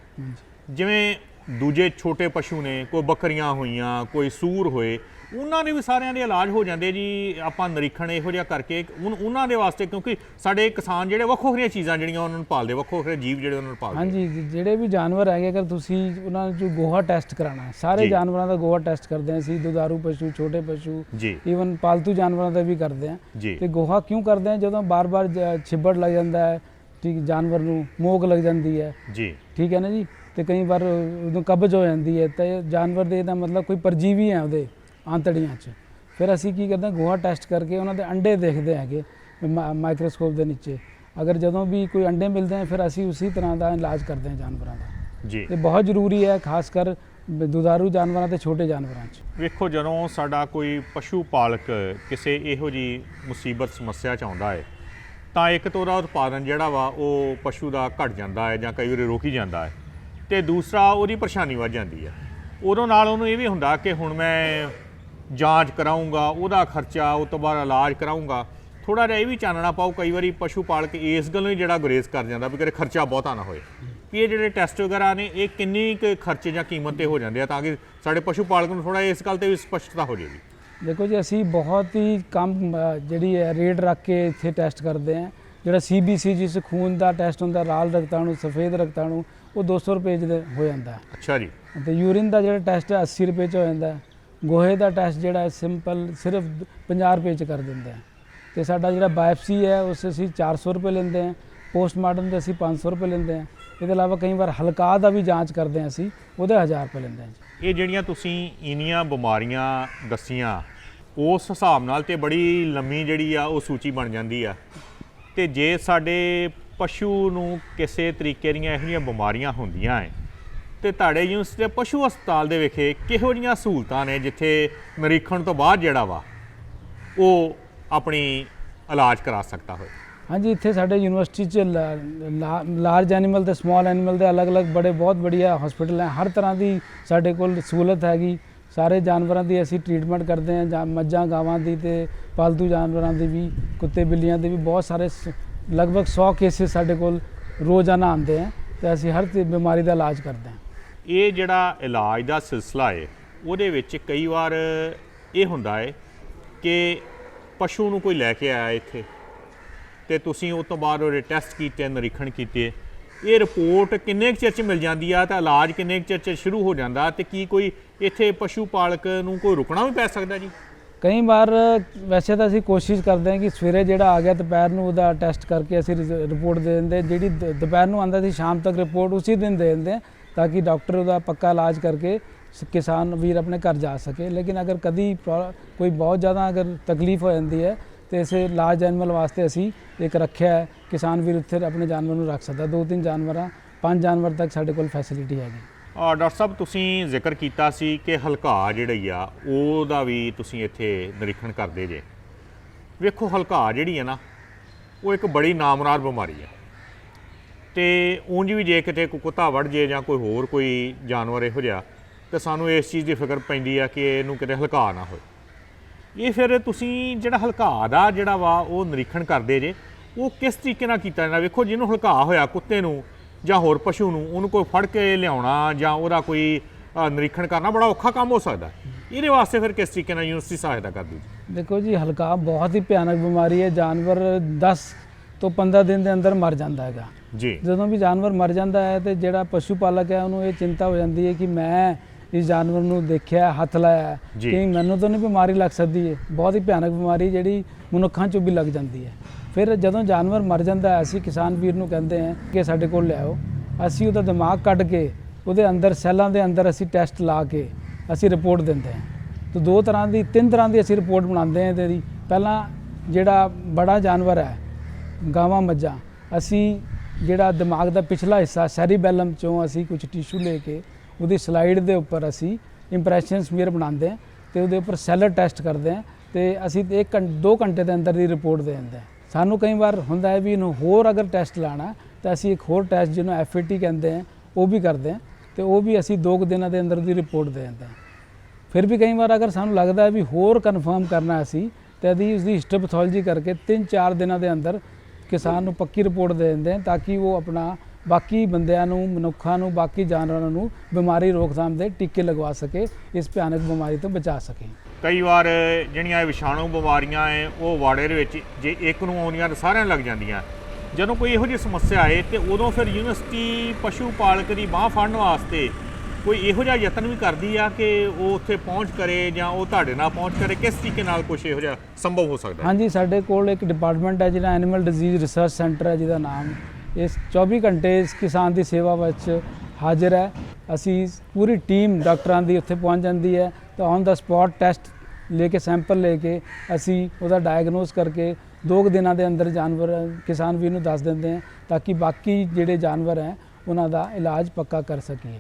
ਜਿਵੇਂ ਦੂਜੇ ਛੋਟੇ ਪਸ਼ੂ ਨੇ ਕੋਈ ਬੱਕਰੀਆਂ ਹੋਈਆਂ ਕੋਈ ਸੂਰ ਹੋਏ ਉਹਨਾਂ ਦੇ ਵੀ ਸਾਰਿਆਂ ਦੇ ਇਲਾਜ ਹੋ ਜਾਂਦੇ ਜੀ ਆਪਾਂ ਨਿਰੀਖਣ ਇਹੋ ਜਿਹਾ ਕਰਕੇ ਉਹਨਾਂ ਦੇ ਵਾਸਤੇ ਕਿਉਂਕਿ ਸਾਡੇ ਕਿਸਾਨ ਜਿਹੜੇ ਵੱਖੋ ਵੱਖਰੀਆਂ ਚੀਜ਼ਾਂ ਜਿਹੜੀਆਂ ਉਹਨਾਂ ਨੂੰ ਪਾਲਦੇ ਵੱਖੋ ਵੱਖਰੇ ਜੀਵ ਜਿਹੜੇ ਉਹਨਾਂ ਨੂੰ ਪਾਲਦੇ। ਹਾਂਜੀ ਜਿਹੜੇ ਵੀ ਜਾਨਵਰ ਹੈਗੇ ਅਗਰ ਤੁਸੀਂ ਉਹਨਾਂ ਨੂੰ ਗੋਹਾ ਟੈਸਟ ਕਰਾਣਾ ਸਾਰੇ। ਜਾਨਵਰਾਂ ਦਾ ਗੋਹਾ ਟੈਸਟ ਕਰਦੇ ਹਾਂ ਅਸੀਂ ਦੁਧਾਰੂ ਪਸ਼ੂ ਛੋਟੇ ਪਸ਼ੂ ਈਵਨ ਪਾਲਤੂ ਜਾਨਵਰਾਂ ਦਾ ਵੀ ਕਰਦੇ ਜੀ। ਤੇ ਗੋਹਾ ਕਿਉਂ ਕਰਦੇ ਹਾਂ? ਜਦੋਂ ਬਾਰ-ਬਾਰ ਛਿੱਬੜ ਲੱਗ ਜਾਂਦਾ ਹੈ ਠੀਕ ਜਾਨਵਰ ਨੂੰ ਮੋਕ ਲੱਗ ਜਾਂਦੀ ਹੈ। ਜੀ। ਠੀਕ ਹੈ ਨਾ ਜੀ? ਤੇ ਕਈ ਵਾਰ ਉਹਨੂੰ ਕਬਜ਼ ਹੋ ਜਾਂਦੀ ਹੈ ਤੇ ਜਾਨਵਰ ਦੇ ਦਾ ਮਤਲਬ ਕੋਈ ਪਰਜੀਵੀ ਹੈ ਉਹਦੇ। ਆਂਤੜੀਆਂ 'ਚ। ਫਿਰ ਅਸੀਂ ਕੀ ਕਰਦੇ ਹਾਂ ਗੋਹਾ ਟੈਸਟ ਕਰਕੇ ਉਹਨਾਂ ਦੇ ਅੰਡੇ ਦੇਖਦੇ ਹੈਗੇ ਮਾਈਕਰੋਸਕੋਪ ਦੇ ਨੀਚੇ। ਅਗਰ ਜਦੋਂ ਵੀ ਕੋਈ ਅੰਡੇ ਮਿਲਦੇ ਹਨ ਫਿਰ ਅਸੀਂ ਉਸੇ ਤਰ੍ਹਾਂ ਦਾ ਇਲਾਜ ਕਰਦੇ ਹਾਂ ਜਾਨਵਰਾਂ ਦਾ। ਜੀ। ਇਹ ਬਹੁਤ ਜ਼ਰੂਰੀ ਹੈ ਖਾਸ ਕਰ ਦੁਧਾਰੂ ਜਾਨਵਰਾਂ ਤੇ ਛੋਟੇ ਜਾਨਵਰਾਂ 'ਚ। ਵੇਖੋ ਜਦੋਂ ਸਾਡਾ ਕੋਈ ਪਸ਼ੂ ਪਾਲਕ ਕਿਸੇ ਇਹੋ ਜੀ ਮੁਸੀਬਤ ਸਮੱਸਿਆ ਚ ਆਉਂਦਾ ਹੈ ਤਾਂ ਇੱਕ ਤਾਂ ਉਹਦਾ ਉਤਪਾਦਨ ਜਿਹੜਾ ਵਾ ਉਹ ਪਸ਼ੂ ਦਾ ਘਟ ਜਾਂਦਾ ਹੈ ਜਾਂ ਕਈ ਵਾਰੀ ਰੁਕ ਹੀ ਜਾਂਦਾ ਹੈ। ਤੇ ਦੂਸਰਾ ਉਹਦੀ ਪਰੇਸ਼ਾਨੀ ਵੱਧ ਜਾਂਦੀ ਹੈ। ਉਦੋਂ ਨਾਲ ਉਹਨੂੰ ਇਹ ਵੀ ਹੁੰਦਾ ਕਿ ਹੁਣ ਮੈਂ ਜਾਂਚ ਕਰਾਉਂਗਾ ਉਹਦਾ ਖਰਚਾ ਉਹ ਤੋਂ ਬਾਅਦ ਇਲਾਜ ਕਰਾਉਂਗਾ ਥੋੜਾ ਜਿਹਾ ਇਹ ਵੀ ਚਾਨਣਾ ਪਾਓ ਕਈ ਵਾਰੀ ਪਸ਼ੂ ਪਾਲਕ ਇਸ ਗੱਲੋਂ ਹੀ ਜਿਹੜਾ ਗੁਰੇਜ਼ ਕਰ ਜਾਂਦਾ ਵੀ ਕਰੇ ਖਰਚਾ ਬਹੁਤਾ ਨਾ ਹੋਏ। ਵੀ ਇਹ ਜਿਹੜੇ ਟੈਸਟ ਵਗੈਰਾ ਨੇ ਇਹ ਕਿੰਨੀ ਕੁ ਖਰਚੇ ਜਾਂ ਕੀਮਤ ਤੇ ਹੋ ਜਾਂਦੇ ਆ ਤਾਂ ਕਿ ਸਾਡੇ ਪਸ਼ੂ ਪਾਲਕ ਨੂੰ ਥੋੜਾ ਇਸ ਗੱਲ ਤੇ ਵੀ ਸਪਸ਼ਟਤਾ ਹੋ ਜਾਏਗੀ। ਦੇਖੋ ਜੀ ਅਸੀਂ ਬਹੁਤ ਹੀ ਕਮ ਜਿਹੜੀ ਹੈ ਰੇਟ ਰੱਖ ਕੇ ਇੱਥੇ ਟੈਸਟ ਕਰਦੇ ਹਾਂ। ਜਿਹੜਾ ਸੀਬੀਸੀ ਜਿਸ ਖੂਨ ਦਾ ਟੈਸਟ ਹੁੰਦਾ ਲਾਲ ਰਕਤਾਣੂ ਸਫੇਦ ਰਕਤਾਣੂ ਉਹ 200 ਰੁਪਏ 'ਚ ਦੇ ਹੋ ਜਾਂਦਾ। ਅੱਛਾ ਜੀ। ਤੇ ਯੂਰਿਨ ਦਾ ਜਿਹੜਾ ਟੈਸਟ ਹੈ 80 ਰੁਪਏ 'ਚ ਹੋ ਜਾਂਦਾ। ਗੋਹੇ ਦਾ ਟੈਸਟ ਜਿਹੜਾ ਹੈ ਸਿੰਪਲ ਸਿਰਫ 50 ਰੁਪਏ 'ਚ ਕਰ ਦਿੰਦੇ ਆ। ਤੇ ਸਾਡਾ ਜਿਹੜਾ ਬਾਇਪਸੀ ਹੈ, ਉਸ 'ਚ ਅਸੀਂ 400 ਰੁਪਏ ਲੈਂਦੇ ਹਾਂ ਪੋਸਟਮਾਰਟਮ ਤੇ ਅਸੀਂ 500 ਰੁਪਏ ਲੈਂਦੇ ਹਾਂ ਇਹਦੇ ਇਲਾਵਾ ਕਈ ਵਾਰ ਹਲਕਾ ਦਾ ਵੀ ਜਾਂਚ ਕਰਦੇ ਹਾਂ ਅਸੀਂ, ਉਹਦੇ 1000 ਰੁਪਏ ਲੈਂਦੇ ਹਾਂ ਜੀ। ਇਹ ਜਿਹੜੀਆਂ ਤੁਸੀਂ ਇਨੀਆਂ ਬਿਮਾਰੀਆਂ ਦੱਸੀਆਂ, ਉਸ ਹਿਸਾਬ ਨਾਲ ਤੇ ਬੜੀ ਲੰਮੀ ਜਿਹੜੀ ਆ, ਉਹ ਸੂਚੀ ਬਣ ਜਾਂਦੀ ਆ। ਤੇ ਜੇ ਸਾਡੇ ਪਸ਼ੂ ਨੂੰ ਕਿਸੇ ਤਰੀਕੇ ਦੀਆਂ ਇਹੋ ਜਿਹੀਆਂ ਬਿਮਾਰੀਆਂ ਹੁੰਦੀਆਂ ਐ ਤੇ ਤੁਹਾਡੇ ਯੂਨੀਵਰਸਿਟੀ ਦੇ ਪਸ਼ੂ ਹਸਪਤਾਲ ਦੇ ਵਿਖੇ ਕਿਹੋ ਜਿਹੀਆਂ ਸਹੂਲਤਾਂ ਨੇ ਜਿੱਥੇ ਨਿਰੀਖਣ ਤੋਂ ਬਾਅਦ ਜਿਹੜਾ ਵਾ ਉਹ ਆਪਣੀ ਇਲਾਜ ਕਰਾ ਸਕਦਾ ਹੋਵੇ? ਹਾਂਜੀ, ਇੱਥੇ ਸਾਡੇ ਯੂਨੀਵਰਸਿਟੀ 'ਚ ਲਾਰਜ ਐਨੀਮਲ ਤੇ ਸਮਾਲ ਐਨੀਮਲ ਦੇ ਅਲੱਗ-ਅਲੱਗ ਬੜੇ ਬਹੁਤ ਬੜੀਆ ਹਸਪੀਟਲ ਹੈ। ਹਰ ਤਰ੍ਹਾਂ ਦੀ ਸਾਡੇ ਕੋਲ ਸਹੂਲਤ ਹੈਗੀ। ਸਾਰੇ ਜਾਨਵਰਾਂ ਦੀ ਅਸੀਂ ਟ੍ਰੀਟਮੈਂਟ ਕਰਦੇ ਹਾਂ, ਜਾਂ ਮੱਝਾਂ, ਗਾਵਾਂ ਦੀ ਤੇ ਪਾਲਤੂ ਜਾਨਵਰਾਂ ਦੀ ਵੀ, ਕੁੱਤੇ, ਬਿੱਲੀਆਂ ਦੇ ਵੀ ਬਹੁਤ ਸਾਰੇ ਸ- ਲਗਭਗ 100 ਕੇਸਿਸ ਸਾਡੇ ਕੋਲ ਰੋਜ਼ਾਨਾ ਆਉਂਦੇ ਹੈ ਤੇ ਅਸੀਂ ਹਰ ਬਿਮਾਰੀ ਦਾ ਇਲਾਜ ਕਰਦੇ ਹਾਂ। ਇਹ ਜਿਹੜਾ ਇਲਾਜ ਦਾ ਸਿਲਸਿਲਾ ਹੈ ਉਹਦੇ ਵਿੱਚ ਕਈ ਵਾਰ ਇਹ ਹੁੰਦਾ ਹੈ ਕਿ ਪਸ਼ੂ ਨੂੰ ਕੋਈ ਲੈ ਕੇ ਆਇਆ ਇੱਥੇ ਤੇ ਤੁਸੀਂ ਉਸ ਤੋਂ ਬਾਅਦ ਉਹਦੇ ਟੈਸਟ ਕੀਤੇ, ਨਿਰੀਖਣ ਕੀਤੇ। ਇਹ ਰਿਪੋਰਟ ਕਿੰਨੇ ਕੁ ਚਿਰ ਚ ਮਿਲ ਜਾਂਦੀ ਆ ਤਾਂ ਇਲਾਜ ਕਿੰਨੇ ਕੁ ਚਿਰ ਚ ਸ਼ੁਰੂ ਹੋ ਜਾਂਦਾ ਤੇ ਕੀ ਕੋਈ ਇੱਥੇ ਪਸ਼ੂ ਪਾਲਕ ਨੂੰ ਕੋਈ ਰੁਕਣਾ ਵੀ ਪੈ ਸਕਦਾ ਜੀ? ਕਈ ਵਾਰ ਵੈਸੇ ਤਾਂ ਅਸੀਂ ਕੋਸ਼ਿਸ਼ ਕਰਦੇ ਹਾਂ ਕਿ ਸਵੇਰੇ ਜਿਹੜਾ ਆ ਗਿਆ ਦੁਪਹਿਰ ਨੂੰ ਉਹਦਾ ਟੈਸਟ ਕਰਕੇ ਅਸੀਂ ਰਿਪੋਰਟ ਦੇ ਦਿੰਦੇ ਜਿਹੜੀ ਦੁਪਹਿਰ ਨੂੰ ਆਂਦਾ ਸੀ, ਸ਼ਾਮ ਤੱਕ ਰਿਪੋਰਟ ਉਸੇ ਦਿਨ ਦੇ ਦਿੰਦੇ ਹਾਂ। ਤਾਂ ਕਿ ਡਾਕਟਰ ਉਹਦਾ ਪੱਕਾ ਇਲਾਜ ਕਰਕੇ ਕਿਸਾਨ ਵੀਰ ਆਪਣੇ ਘਰ ਜਾ ਸਕੇ ਲੇਕਿਨ ਅਗਰ ਕਦੀ ਪ੍ਰੋ- ਕੋਈ ਬਹੁਤ ਜ਼ਿਆਦਾ ਅਗਰ ਤਕਲੀਫ ਹੋ ਜਾਂਦੀ ਹੈ ਤੇ ਇਸੇ ਲਾਰਜ ਐਨੀਮਲ ਵਾਸਤੇ ਅਸੀਂ ਇੱਕ ਰੱਖਿਆ ਹੈ ਕਿਸਾਨ ਵੀਰ ਉੱਥੇ ਆਪਣੇ ਜਾਨਵਰ ਨੂੰ ਰੱਖ ਸਕਦਾ ਦੋ ਤਿੰਨ ਜਾਨਵਰਾਂ ਪੰਜ ਜਾਨਵਰ ਤੱਕ ਸਾਡੇ ਕੋਲ ਫੈਸਿਲਿਟੀ ਹੈਗੀ ਆ ਡਾਕਟਰ ਸਾਹਿਬ ਤੁਸੀਂ ਜ਼ਿਕਰ ਕੀਤਾ ਸੀ ਕਿ ਹਲਕਾ ਜਿਹੜੀ ਆ ਉਹਦਾ ਵੀ ਤੁਸੀਂ ਇੱਥੇ ਨਿਰੀਖਣ ਕਰਦੇ ਜੇ ਵੇਖੋ ਹਲਕਾ ਜਿਹੜੀ ਹੈ ਨਾ ਉਹ ਇੱਕ ਬੜੀ ਨਾਮਰਾਰ ਬਿਮਾਰੀ ਹੈ ਤੇ ਉਂਝ ਵੀ ਜੇ ਕਿਤੇ ਕੋਈ ਕੁੱਤਾ ਵੜ ਜੇ ਜਾਂ ਕੋਈ ਹੋਰ ਕੋਈ ਜਾਨਵਰ ਇਹੋ ਜਿਹਾ, ਤੇ ਸਾਨੂੰ ਇਸ ਚੀਜ਼ ਦੀ ਫਿਕਰ ਪੈਂਦੀ ਆ ਕਿ ਇਹਨੂੰ ਕਿਤੇ ਹਲਕਾ ਨਾ ਹੋਏ। ਇਹ ਫਿਰ ਤੁਸੀਂ ਜਿਹੜਾ ਹਲਕਾ ਦਾ ਜਿਹੜਾ ਵਾ ਉਹ ਨਿਰੀਖਣ ਕਰਦੇ ਜੇ, ਉਹ ਕਿਸ ਤਰੀਕੇ ਨਾਲ ਕੀਤਾ ਜਾਂਦਾ? ਵੇਖੋ ਜਿਹਨੂੰ ਹਲਕਾ ਹੋਇਆ ਕੁੱਤੇ ਨੂੰ ਜਾਂ ਹੋਰ ਪਸ਼ੂ ਨੂੰ, ਉਹਨੂੰ ਕੋਈ ਫੜ ਕੇ ਲਿਆਉਣਾ ਜਾਂ ਉਹਦਾ ਕੋਈ ਨਿਰੀਖਣ ਕਰਨਾ ਬੜਾ ਔਖਾ ਕੰਮ ਹੋ ਸਕਦਾ। ਇਹਦੇ ਵਾਸਤੇ ਫਿਰ ਕਿਸ ਤਰੀਕੇ ਨਾਲ ਯੂਨੀਵਰਸਿਟੀ ਸਹਾਇਤਾ ਕਰਦੀ ਜੀ? ਦੇਖੋ ਜੀ, ਹਲਕਾ ਬਹੁਤ ਹੀ ਭਿਆਨਕ ਬਿਮਾਰੀ ਹੈ। ਜਾਨਵਰ 10 ਤੋਂ 15 ਦਿਨ ਦੇ ਅੰਦਰ ਮਰ ਜਾਂਦਾ ਹੈਗਾ। ਜੀ। ਜਦੋਂ ਵੀ ਜਾਨਵਰ ਮਰ ਜਾਂਦਾ ਹੈ ਤੇ ਜਿਹੜਾ ਪਸ਼ੂ ਪਾਲਕ ਹੈ ਉਹਨੂੰ ਇਹ ਚਿੰਤਾ ਹੋ ਜਾਂਦੀ ਹੈ ਕਿ ਮੈਂ ਇਸ ਜਾਨਵਰ ਨੂੰ ਦੇਖਿਆ ਹੱਥ ਲਾਇਆ। ਕਿ ਮੈਨੂੰ ਤਾਂ ਨਹੀਂ ਬਿਮਾਰੀ ਲੱਗ ਸਕਦੀ ਹੈ ਬਹੁਤ ਹੀ ਭਿਆਨਕ ਬਿਮਾਰੀ ਜਿਹੜੀ ਮਨੁੱਖਾਂ 'ਚੋਂ ਵੀ ਲੱਗ ਜਾਂਦੀ ਹੈ। ਫਿਰ ਜਦੋਂ ਜਾਨਵਰ ਮਰ ਜਾਂਦਾ ਹੈ ਅਸੀਂ ਕਿਸਾਨ ਵੀਰ ਨੂੰ ਕਹਿੰਦੇ ਹਾਂ ਕਿ ਸਾਡੇ ਕੋਲ ਲਿਆਓ। ਅਸੀਂ ਉਹਦਾ ਦਿਮਾਗ ਕੱਢ ਕੇ ਉਹਦੇ ਅੰਦਰ ਸੈੱਲਾਂ ਦੇ ਅੰਦਰ ਅਸੀਂ ਟੈਸਟ ਲਾ ਕੇ ਅਸੀਂ ਰਿਪੋਰਟ ਦਿੰਦੇ ਹਾਂ। ਤਾਂ ਦੋ ਤਰ੍ਹਾਂ ਦੀ ਤਿੰਨ ਤਰ੍ਹਾਂ ਦੀ ਅਸੀਂ ਰਿਪੋਰਟ ਬਣਾਉਂਦੇ ਹਾਂ ਇਹਦੇ। ਪਹਿਲਾਂ ਜਿਹੜਾ ਬੜਾ ਜਾਨਵਰ ਹੈ ਗਾਵਾਂ ਮੱਝਾਂ ਅਸੀਂ ਜਿਹੜਾ ਦਿਮਾਗ ਦਾ ਪਿਛਲਾ ਹਿੱਸਾ ਸੈਰੀਬੈਲਮ ਚੋਂ ਅਸੀਂ ਕੁਝ ਟਿਸ਼ੂ ਲੈ ਕੇ ਉਹਦੀ ਸਲਾਈਡ ਦੇ ਉੱਪਰ ਅਸੀਂ ਇੰਪ੍ਰੈਸ਼ਨ ਸਮੀਅਰ ਬਣਾਉਂਦੇ ਹਾਂ ਤੇ ਉਹਦੇ ਉੱਪਰ ਸੈਲਰ ਟੈਸਟ ਕਰਦੇ ਹਾਂ ਤੇ ਅਸੀਂ 1 ਘੰਟੇ 2 ਘੰਟੇ ਦੇ ਅੰਦਰ ਦੀ ਰਿਪੋਰਟ ਦੇ ਦਿੰਦੇ ਹਾਂ। ਸਾਨੂੰ ਕਈ ਵਾਰ ਹੁੰਦਾ ਹੈ ਵੀ ਇਹਨੂੰ ਹੋਰ ਅਗਰ ਟੈਸਟ ਲਾਣਾ ਤਾਂ ਅਸੀਂ ਇੱਕ ਹੋਰ ਟੈਸਟ ਜਿਹਨੂੰ ਐਫਏਟੀ ਕਹਿੰਦੇ ਹਾਂ, ਉਹ ਵੀ ਕਰਦੇ ਹਾਂ ਤੇ ਉਹ ਵੀ ਅਸੀਂ 2 ਦਿਨਾਂ ਦੇ ਅੰਦਰ ਦੀ ਰਿਪੋਰਟ ਦੇ ਦਿੰਦੇ ਹਾਂ। ਫਿਰ ਵੀ ਕਈ ਵਾਰ ਅਗਰ ਸਾਨੂੰ ਲੱਗਦਾ ਹੈ ਵੀ ਹੋਰ ਕਨਫਰਮ ਕਰਨਾ ਅਸੀਂ, ਤੇ ਅਸੀਂ ਉਸਦੀ ਹਿਸਟੋਪੈਥੋਲੋਜੀ ਕਰਕੇ 3-4 ਦਿਨਾਂ ਦੇ ਅੰਦਰ ਕਿਸਾਨ ਨੂੰ ਪੱਕੀ ਰਿਪੋਰਟ ਦੇ ਦਿੰਦੇ ਹਾਂ ਤਾਂ ਕਿ ਉਹ ਆਪਣਾ ਬਾਕੀ ਬੰਦਿਆਂ ਨੂੰ, ਮਨੁੱਖਾਂ ਨੂੰ, ਬਾਕੀ ਜਾਨਵਰਾਂ ਨੂੰ ਬਿਮਾਰੀ ਰੋਕਥਾਮ ਦੇ ਟੀਕੇ ਲਗਵਾ ਸਕੇ, ਇਸ ਭਿਆਨਕ ਬਿਮਾਰੀ ਤੋਂ ਬਚਾ ਸਕੇ। ਕਈ ਵਾਰ ਜਿਹੜੀਆਂ ਇਹ ਵਿਸ਼ਾਣੂ ਬਿਮਾਰੀਆਂ ਐ, ਉਹ ਵਾੜੇ ਦੇ ਵਿੱਚ ਜੇ ਇੱਕ ਨੂੰ ਆਉਂਦੀਆਂ ਤਾਂ ਸਾਰਿਆਂ ਨੂੰ ਲੱਗ ਜਾਂਦੀਆਂ। ਜਦੋਂ ਕੋਈ ਇਹੋ ਜਿਹੀ ਸਮੱਸਿਆ ਆਏ ਤੇ ਉਦੋਂ ਫਿਰ ਯੂਨੀਵਰਸਿਟੀ ਪਸ਼ੂ ਪਾਲਕ ਦੀ ਬਾਹ ਫੜਨ ਵਾਸਤੇ ਕੋਈ ਇਹੋ ਜਿਹਾ ਯਤਨ ਵੀ ਕਰਦੀ ਆ ਕਿ ਉਹ ਉੱਥੇ ਪਹੁੰਚ ਕਰੇ ਜਾਂ ਉਹ ਤੁਹਾਡੇ ਨਾਲ ਪਹੁੰਚ ਕਰੇ? ਕਿਸ ਤਰੀਕੇ ਨਾਲ ਕੁਝ ਇਹੋ ਜਿਹਾ ਸੰਭਵ ਹੋ ਸਕਦਾ? ਹੈ? ਹਾਂਜੀ, ਸਾਡੇ ਕੋਲ ਇੱਕ ਡਿਪਾਰਟਮੈਂਟ ਹੈ ਜਿਹੜਾ ਐਨੀਮਲ ਡਿਜ਼ੀਜ਼ ਰਿਸਰਚ ਸੈਂਟਰ ਹੈ, ਜਿਹਦਾ ਨਾਮ ਇਸ 24 ਘੰਟੇ ਇਸ ਕਿਸਾਨ ਦੀ ਸੇਵਾ ਵਿੱਚ ਹਾਜ਼ਰ ਹੈ। ਅਸੀਂ ਪੂਰੀ ਟੀਮ ਡਾਕਟਰਾਂ ਦੀ ਉੱਥੇ ਪਹੁੰਚ ਜਾਂਦੀ ਹੈ ਤਾਂ ਔਨ ਦਾ ਸਪੌਟ ਟੈਸਟ ਲੈ ਕੇ ਸੈਂਪਲ ਲੈ ਕੇ ਅਸੀਂ ਉਹਦਾ ਡਾਇਗਨੋਸ ਕਰਕੇ ਦੋ ਕੁ ਦਿਨਾਂ ਦੇ ਅੰਦਰ ਜਾਨਵਰ, ਕਿਸਾਨ ਵੀਰ ਨੂੰ ਦੱਸ ਦਿੰਦੇ ਹਾਂ ਤਾਂ ਕਿ ਬਾਕੀ ਜਿਹੜੇ ਜਾਨਵਰ ਹੈ, ਉਹਨਾਂ ਦਾ ਇਲਾਜ ਪੱਕਾ ਕਰ ਸਕੀਏ।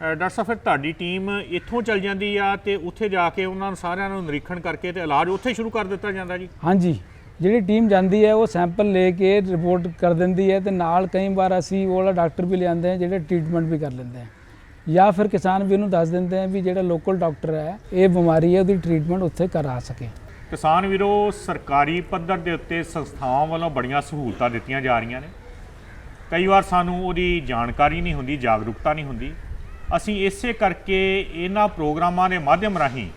ਡਾਕਟਰ ਸਾਹਿਬ ਫਿਰ ਤੁਹਾਡੀ ਟੀਮ ਇੱਥੋਂ ਚੱਲ ਜਾਂਦੀ ਆ ਤੇ ਉੱਥੇ ਜਾ ਕੇ ਉਹਨਾਂ ਨੂੰ ਸਾਰਿਆਂ ਨੂੰ ਨਿਰੀਖਣ ਕਰਕੇ ਤੇ ਇਲਾਜ ਉੱਥੇ ਸ਼ੁਰੂ ਕਰ ਦਿੱਤਾ ਜਾਂਦਾ ਜੀ? ਹਾਂਜੀ। ਜਿਹੜੀ ਟੀਮ ਜਾਂਦੀ ਹੈ ਉਹ ਸੈਂਪਲ ਲੈ ਕੇ ਰਿਪੋਰਟ ਕਰ ਦਿੰਦੀ ਹੈ ਤੇ ਨਾਲ ਕਈ ਵਾਰ ਅਸੀਂ ਉਹ ਵਾਲਾ ਡਾਕਟਰ ਵੀ ਲਿਆਂਦੇ ਹਾਂ ਜਿਹੜੇ ਟ੍ਰੀਟਮੈਂਟ ਵੀ ਕਰ ਲੈਂਦੇ ਹੈ। ਜਾਂ ਫਿਰ ਕਿਸਾਨ ਵੀ ਨੂੰ ਦੱਸ ਦਿੰਦੇ ਆ ਵੀ ਜਿਹੜਾ ਲੋਕਲ ਡਾਕਟਰ ਹੈ ਇਹ ਬਿਮਾਰੀ ਹੈ ਉਹਦੀ ਟ੍ਰੀਟਮੈਂਟ ਉੱਥੇ ਕਰਾ ਸਕੇ। ਕਿਸਾਨ ਵੀਰੋ ਸਰਕਾਰੀ ਪੱਧਰ ਦੇ ਉੱਤੇ ਸੰਸਥਾਵਾਂ ਵੱਲੋਂ ਬੜੀਆਂ ਸਹੂਲਤਾਂ ਦਿੱਤੀਆਂ ਜਾ ਰਹੀਆਂ ਨੇ। ਕਈ ਵਾਰ ਸਾਨੂੰ ਉਹਦੀ ਜਾਣਕਾਰੀ ਨਹੀਂ ਹੁੰਦੀ ਜਾਗਰੂਕਤਾ ਨਹੀਂ ਹੁੰਦੀ। ਅਸੀਂ ਇਸੇ ਕਰਕੇ ਇਹਨਾਂ ਪ੍ਰੋਗਰਾਮਾਂ ਦੇ ਮਾਧਿਅਮ ਰਾਹੀਂ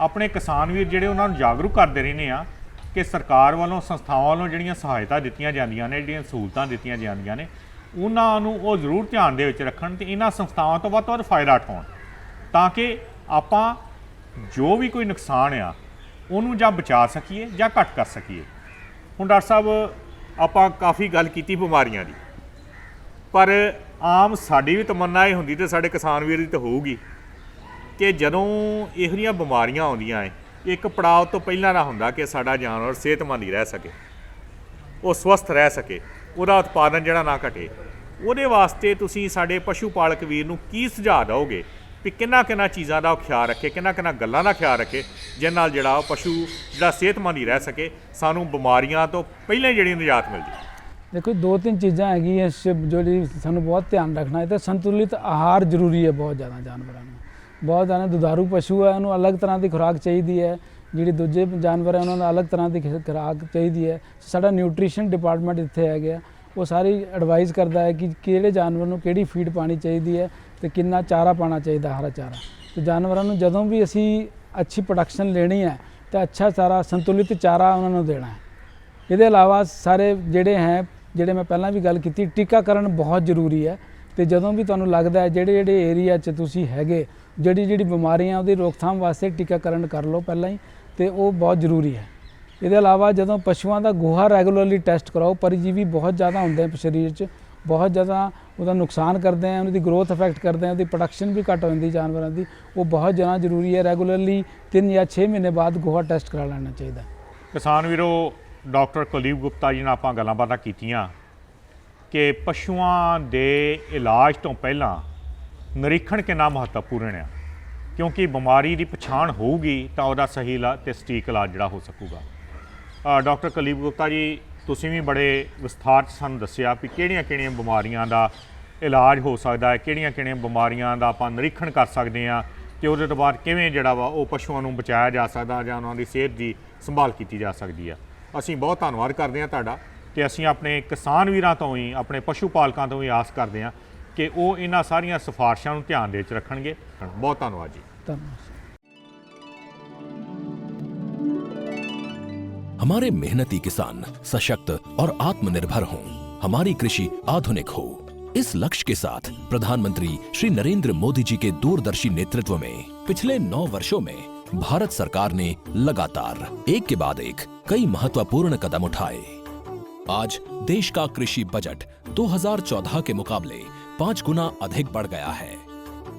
ਆਪਣੇ ਕਿਸਾਨ ਵੀਰ ਜਿਹੜੇ ਉਹਨਾਂ ਨੂੰ ਜਾਗਰੂਕ ਕਰਦੇ ਰਹਿੰਦੇ ਆ ਕਿ ਸਰਕਾਰ ਵੱਲੋਂ, ਸੰਸਥਾਵਾਂ ਵੱਲੋਂ ਜਿਹੜੀਆਂ ਸਹਾਇਤਾ ਦਿੱਤੀਆਂ ਜਾਂਦੀਆਂ ਨੇ, ਜਿਹੜੀਆਂ ਸਹੂਲਤਾਂ ਦਿੱਤੀਆਂ ਜਾਂਦੀਆਂ ਨੇ, ਉਹਨਾਂ ਨੂੰ ਉਹ ਜ਼ਰੂਰ ਧਿਆਨ ਦੇ ਵਿੱਚ ਰੱਖਣ ਤੇ ਇਹਨਾਂ ਸੰਸਥਾਵਾਂ ਤੋਂ ਵੱਧ ਤੋਂ ਵੱਧ ਫਾਇਦਾ ਉਠਾਉਣ ਤਾਂ ਕਿ ਆਪਾਂ ਜੋ ਵੀ ਕੋਈ ਨੁਕਸਾਨ ਆ, ਉਹਨੂੰ ਜਾਂ ਬਚਾ ਸਕੀਏ ਜਾਂ ਘੱਟ ਕਰ ਸਕੀਏ। ਹੁਣ ਡਾਕਟਰ ਸਾਹਿਬ, ਆਪਾਂ ਕਾਫੀ ਗੱਲ ਕੀਤੀ ਬਿਮਾਰੀਆਂ ਦੀ, ਪਰ ਆਮ ਸਾਡੀ ਵੀ ਤਮੰਨਾ ਇਹ ਹੁੰਦੀ ਤੇ ਸਾਡੇ ਕਿਸਾਨ ਵੀਰ ਦੀ ਤਾਂ ਹੋਊਗੀ ਕਿ ਜਦੋਂ ਇਹੋ ਜਿਹੀਆਂ ਬਿਮਾਰੀਆਂ ਆਉਂਦੀਆਂ ਏ, ਇੱਕ ਪੜਾਅ ਤੋਂ ਪਹਿਲਾਂ ਨਾ ਹੁੰਦਾ ਕਿ ਸਾਡਾ ਜਾਨਵਰ ਸਿਹਤਮੰਦ ਹੀ ਰਹਿ ਸਕੇ, ਉਹ ਸਵਸਥ ਰਹਿ ਸਕੇ, ਉਹਦਾ ਉਤਪਾਦਨ ਜਿਹੜਾ ਨਾ ਘਟੇ। ਉਹਦੇ ਵਾਸਤੇ ਤੁਸੀਂ ਸਾਡੇ ਪਸ਼ੂ ਪਾਲਕ ਵੀਰ ਨੂੰ ਕੀ ਸੁਝਾਅ ਦਿਓਗੇ ਵੀ ਕਿੰਨਾ ਕਿੰਨਾ ਚੀਜ਼ਾਂ ਦਾ ਉਹ ਖਿਆਲ ਰੱਖੇ, ਕਿੰਨਾ ਕਿੰਨਾ ਗੱਲਾਂ ਦਾ ਖਿਆਲ ਰੱਖੇ ਜਿਸ ਨਾਲ ਜਿਹੜਾ ਉਹ ਪਸ਼ੂ ਜਿਹੜਾ ਸਿਹਤਮੰਦ ਹੀ ਰਹਿ ਸਕੇ, ਸਾਨੂੰ ਬਿਮਾਰੀਆਂ ਤੋਂ ਪਹਿਲਾਂ ਹੀ ਜਿਹੜੀ ਨਿਜਾਤ ਮਿਲ ਜੇ ਦੇਖੋ ਦੋ ਤਿੰਨ ਚੀਜ਼ਾਂ ਹੈਗੀਆਂ ਇਸ 'ਚ ਜਿਹੜੀ ਸਾਨੂੰ ਬਹੁਤ ਧਿਆਨ ਰੱਖਣਾ ਹੈ ਤੇ ਸੰਤੁਲਿਤ ਆਹਾਰ ਜ਼ਰੂਰੀ ਹੈ ਬਹੁਤ ਜ਼ਿਆਦਾ ਜਾਨਵਰਾਂ ਨੂੰ। ਬਹੁਤ ਜ਼ਿਆਦਾ ਦੁਧਾਰੂ ਪਸ਼ੂ ਹੈ, ਉਹਨੂੰ ਅਲੱਗ ਤਰ੍ਹਾਂ ਦੀ ਖੁਰਾਕ ਚਾਹੀਦੀ ਹੈ। ਜਿਹੜੀ ਦੂਜੇ ਜਾਨਵਰ ਹੈ, ਉਹਨਾਂ ਨੂੰ ਅਲੱਗ ਤਰ੍ਹਾਂ ਦੀ ਖੁ- ਖੁਰਾਕ ਚਾਹੀਦੀ ਹੈ। ਸਾਡਾ ਨਿਊਟ੍ਰੀਸ਼ਨ ਡਿਪਾਰਟਮੈਂਟ ਇੱਥੇ ਹੈ ਗਿਆ ਉਹ ਸਾਰੀ ਐਡਵਾਈਸ ਕਰਦਾ ਹੈ ਕਿ ਕਿਹੜੇ ਜਾਨਵਰ ਨੂੰ ਕਿਹੜੀ ਫੀਡ ਪਾਣੀ ਚਾਹੀਦੀ ਹੈ ਤੇ ਕਿੰਨਾ ਚਾਰਾ ਪਾਣਾ ਚਾਹੀਦਾ ਹਰਾ ਚਾਰਾ। ਤੇ ਜਾਨਵਰਾਂ ਨੂੰ ਜਦੋਂ ਵੀ ਅਸੀਂ ਅੱਛੀ ਪ੍ਰੋਡਕਸ਼ਨ ਲੈਣੀ ਹੈ, ਤਾਂ ਅੱਛਾ ਚਾਰਾ, ਸੰਤੁਲਿਤ ਚਾਰਾ ਉਹਨਾਂ ਨੂੰ ਦੇਣਾ ਹੈ। ਇਹਦੇ ਇਲਾਵਾ ਸਾਰੇ ਜਿਹੜੇ ਹੈ ਜਿਹੜੇ ਮੈਂ ਪਹਿਲਾਂ ਵੀ ਗੱਲ ਕੀਤੀ, ਟੀਕਾਕਰਨ ਬਹੁਤ ਜ਼ਰੂਰੀ ਹੈ ਤੇ ਜਦੋਂ ਵੀ ਤੁਹਾਨੂੰ ਲੱਗਦਾ ਹੈ ਜਿਹੜੇ ਜਿਹੜੇ ਏਰੀਆ 'ਚ ਤੁਸੀਂ ਹੈਗੇ, ਜਿਹੜੀ ਜਿਹੜੀ ਬਿਮਾਰੀਆਂ ਉਹਦੀ ਰੋਕਥਾਮ ਵਾਸਤੇ ਟੀਕਾਕਰਨ ਕਰ ਲਓ ਪਹਿਲਾਂ ਹੀ ਤੇ ਉਹ ਬਹੁਤ ਜ਼ਰੂਰੀ ਹੈ। ਇਹਦੇ ਇਲਾਵਾ ਜਦੋਂ ਪਸ਼ੂਆਂ ਦਾ ਗੋਹਾ ਰੈਗੂਲਰਲੀ ਟੈਸਟ ਕਰਾਓ, ਪਰਜੀਵੀ ਬਹੁਤ ਜ਼ਿਆਦਾ ਹੁੰਦੇ ਆ ਸਰੀਰ 'ਚ, ਬਹੁਤ ਜ਼ਿਆਦਾ ਉਹਦਾ ਨੁਕਸਾਨ ਕਰਦੇ ਆ, ਉਹਦੀ ਗਰੋਥ ਅਫੈਕਟ ਕਰਦੇ ਆ, ਉਹਦੀ ਪ੍ਰੋਡਕਸ਼ਨ ਵੀ ਘੱਟ ਹੋ ਜਾਂਦੀ ਜਾਨਵਰਾਂ ਦੀ, ਉਹ ਬਹੁਤ ਜ਼ਿਆਦਾ ਜ਼ਰੂਰੀ ਹੈ। ਰੈਗੂਲਰਲੀ 3 ਜਾਂ 6 ਮਹੀਨੇ ਬਾਅਦ ਗੋਹਾ ਟੈਸਟ ਕਰਾ ਲੈਣਾ ਚਾਹੀਦਾ। ਕਿਸਾਨ ਵੀਰੋ ਡਾਕਟਰ ਕੁਲਦੀਪ ਗੁਪਤਾ ਜੀ ਨਾਲ ਆਪਾਂ ਗੱਲਾਂ ਬਾਤਾਂ ਕੀਤੀਆਂ ਕਿ ਪਸ਼ੂਆਂ ਦੇ ਇਲਾਜ ਤੋਂ ਪਹਿਲਾਂ ਨਿਰੀਖਣ ਕਿੰਨਾ ਮਹੱਤਵਪੂਰਨ ਆ? ਕਿਉਂਕਿ ਬਿਮਾਰੀ ਦੀ ਪਛਾਣ ਹੋਊਗੀ ਤਾਂ ਉਹਦਾ ਸਹੀ ਇਲਾਜ ਤੇ ਸਟੀਕ ਇਲਾਜ ਜਿਹੜਾ ਹੋ ਸਕੂਗਾ। ਅ, ਡਾਕਟਰ ਕੁਲਦੀਪ ਗੁਪਤਾ ਜੀ ਤੁਸੀਂ ਵੀ ਬੜੇ ਵਿਸਥਾਰ 'ਚ ਸਾਨੂੰ ਦੱਸਿਆ ਵੀ ਕਿਹੜੀਆਂ-ਕਿਹੜੀਆਂ ਬਿਮਾਰੀਆਂ ਦਾ ਇਲਾਜ ਹੋ ਸਕਦਾ ਹੈ ਕਿਹੜੀਆਂ-ਕਿਹੜੀਆਂ ਬਿਮਾਰੀਆਂ ਦਾ ਆਪਾਂ ਨਿਰੀਖਣ ਕਰ ਸਕਦੇ ਹਾਂ ਤੇ ਉਹਦੇ ਤੋਂ ਬਾਅਦ ਕਿਵੇਂ ਜਿਹੜਾ ਵਾ ਉਹ ਪਸ਼ੂਆਂ ਨੂੰ ਬਚਾਇਆ ਜਾ ਸਕਦਾ ਜਾਂ ਉਹਨਾਂ ਦੀ ਸਿਹਤ ਦੀ ਸੰਭਾਲ ਕੀਤੀ ਜਾ ਸਕਦੀ ਆ। ਅਸੀਂ ਬਹੁਤ ਧੰਨਵਾਦ ਕਰਦੇ ਹਾਂ ਤੁਹਾਡਾ ਤੇ ਅਸੀਂ ਆਪਣੇ ਕਿਸਾਨ ਵੀਰਾਂ ਤੋਂ ਹੀ ਆਪਣੇ ਪਸ਼ੂ ਪਾਲਕਾਂ ਤੋਂ ਵੀ ਆਸ ਕਰਦੇ ਹਾਂ ਕਿ ਉਹ ਇਹਨਾਂ ਸਾਰੀਆਂ ਸਿਫਾਰਸ਼ਾਂ ਨੂੰ ਧਿਆਨ ਦੇ ਵਿੱਚ ਰੱਖਣਗੇ ਬਹੁਤ ਧੰਨਵਾਦ ਜੀ ਧੰਨਵਾਦ हमारे मेहनती किसान सशक्त और आत्मनिर्भर हों हमारी कृषि आधुनिक हो इस लक्ष्य के साथ प्रधानमंत्री श्री नरेंद्र मोदी जी के दूरदर्शी नेतृत्व में पिछले नौ वर्षों में भारत सरकार ने लगातार एक के बाद एक कई महत्वपूर्ण कदम उठाए। आज देश का कृषि बजट 2014 के मुकाबले पाँच गुना अधिक बढ़ गया है।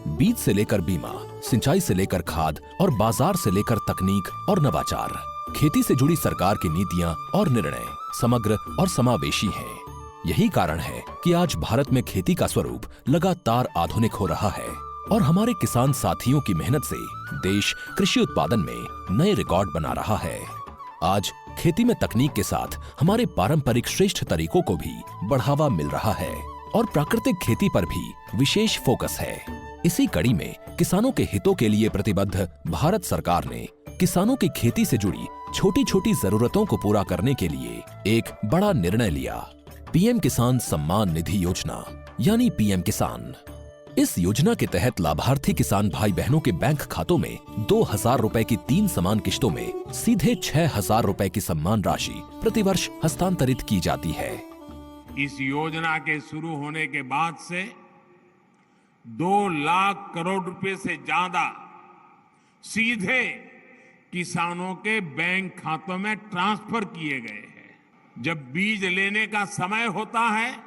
बीज से लेकर बीमा, सिंचाई से लेकर खाद और बाज़ार से लेकर तकनीक और नवाचार, खेती से जुड़ी सरकार की नीतियाँ और निर्णय समग्र और समावेशी हैं। यही कारण है कि आज भारत में खेती का स्वरूप लगातार आधुनिक हो रहा है। और हमारे किसान साथियों की मेहनत से देश कृषि उत्पादन में नए रिकॉर्ड बना रहा है। आज खेती में तकनीक के साथ हमारे पारंपरिक श्रेष्ठ तरीकों को भी बढ़ावा मिल रहा है और प्राकृतिक खेती पर भी विशेष फोकस है। इसी कड़ी में किसानों के हितों के लिए प्रतिबद्ध भारत सरकार ने किसानों की खेती से जुड़ी छोटी छोटी जरूरतों को पूरा करने के लिए एक बड़ा निर्णय लिया। पीएम किसान सम्मान निधि योजना, यानी पीएम किसान। इस योजना के तहत लाभार्थी किसान भाई बहनों के बैंक खातों में दो हज़ार रूपए की तीन समान किश्तों में सीधे छह हज़ार रूपए की सम्मान राशि प्रतिवर्ष हस्तांतरित की जाती है। इस योजना के शुरू होने के बाद से दो लाख करोड़ रुपए से ज़्यादा सीधे किसानों के बैंक खातों में ट्रांसफ़र किए गए हैं। जब बीज लेने का समय होता है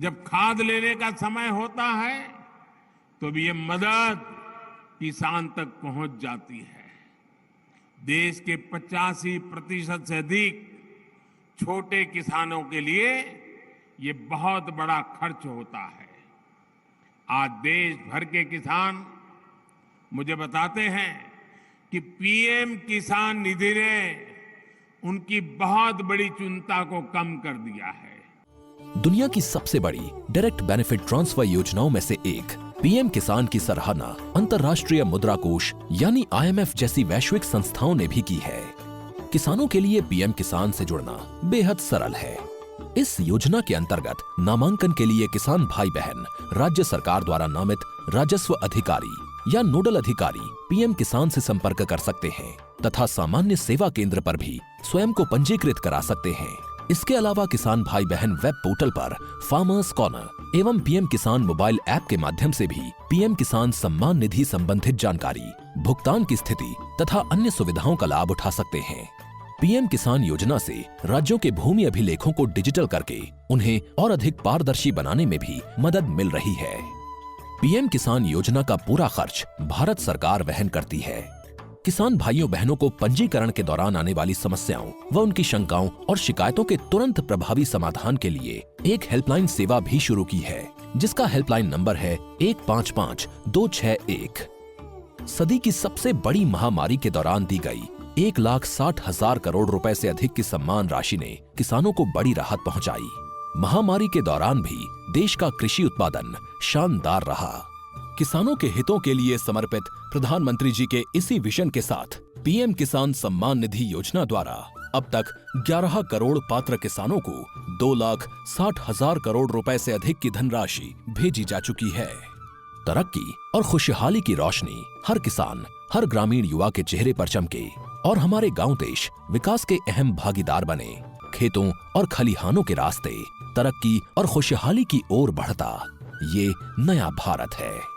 जब खाद लेने का समय होता है तो भी ये मदद किसान तक पहुँच जाती है। देश के पचासी प्रतिशत से अधिक छोटे किसानों के लिए ये बहुत बड़ा खर्च होता है। आज देश भर के किसान मुझे बताते हैं कि पीएम किसान निधि ने उनकी बहुत बड़ी चिंता को कम कर दिया है। दुनिया की सबसे बड़ी डायरेक्ट बेनिफिट ट्रांसफ़र योजनाओं में से एक, पीएम किसान की सराहना अंतर्राष्ट्रीय मुद्रा कोष यानी आईएमएफ जैसी वैश्विक संस्थाओं ने भी की है। किसानों के लिए पीएम किसान से जुड़ना बेहद सरल है। इस योजना के अंतर्गत नामांकन के लिए किसान भाई बहन राज्य सरकार द्वारा नामित राजस्व अधिकारी या नोडल अधिकारी पीएम किसान से संपर्क कर सकते हैं, तथा सामान्य सेवा केंद्र पर भी स्वयं को पंजीकृत करा सकते हैं। इसके अलावा किसान भाई बहन वेब पोर्टल पर फार्मर्स कॉर्नर एवं पीएम किसान मोबाइल ऐप के माध्यम से भी पीएम किसान सम्मान निधि संबंधित जानकारी, भुगतान की स्थिति तथा अन्य सुविधाओं का लाभ उठा सकते हैं। पीएम किसान योजना से राज्यों के भूमि अभिलेखों को डिजिटल करके उन्हें और अधिक पारदर्शी बनाने में भी मदद मिल रही है। पीएम किसान योजना का पूरा खर्च भारत सरकार वहन करती है। किसान भाइयों बहनों को पंजीकरण के दौरान आने वाली समस्याओं व उनकी शंकाओं और शिकायतों के तुरंत प्रभावी समाधान के लिए एक हेल्पलाइन सेवा भी शुरू की है, जिसका हेल्पलाइन नंबर है एक पाँच पाँच दो छह एक। सदी की सबसे बड़ी महामारी के दौरान दी गई एक लाख साठ हज़ार करोड़ रुपए से अधिक की सम्मान राशि ने किसानों को बड़ी राहत पहुंचाई। महामारी के दौरान भी देश का कृषि उत्पादन शानदार रहा। किसानों के हितों के लिए समर्पित प्रधानमंत्री जी के इसी विजन के साथ पीएम किसान सम्मान निधि योजना द्वारा अब तक 11 करोड़ पात्र किसानों को दो लाख साठ हज़ार करोड़ रुपए से अधिक की धनराशि भेजी जा चुकी है। तरक्की और खुशहाली की रोशनी हर किसान, हर ग्रामीण युवा के चेहरे पर चमके और हमारे गाँव देश विकास के अहम भागीदार बने। खेतों और खलिहानों के रास्ते तरक्की और खुशहाली की ओर बढ़ता, ये नया भारत है।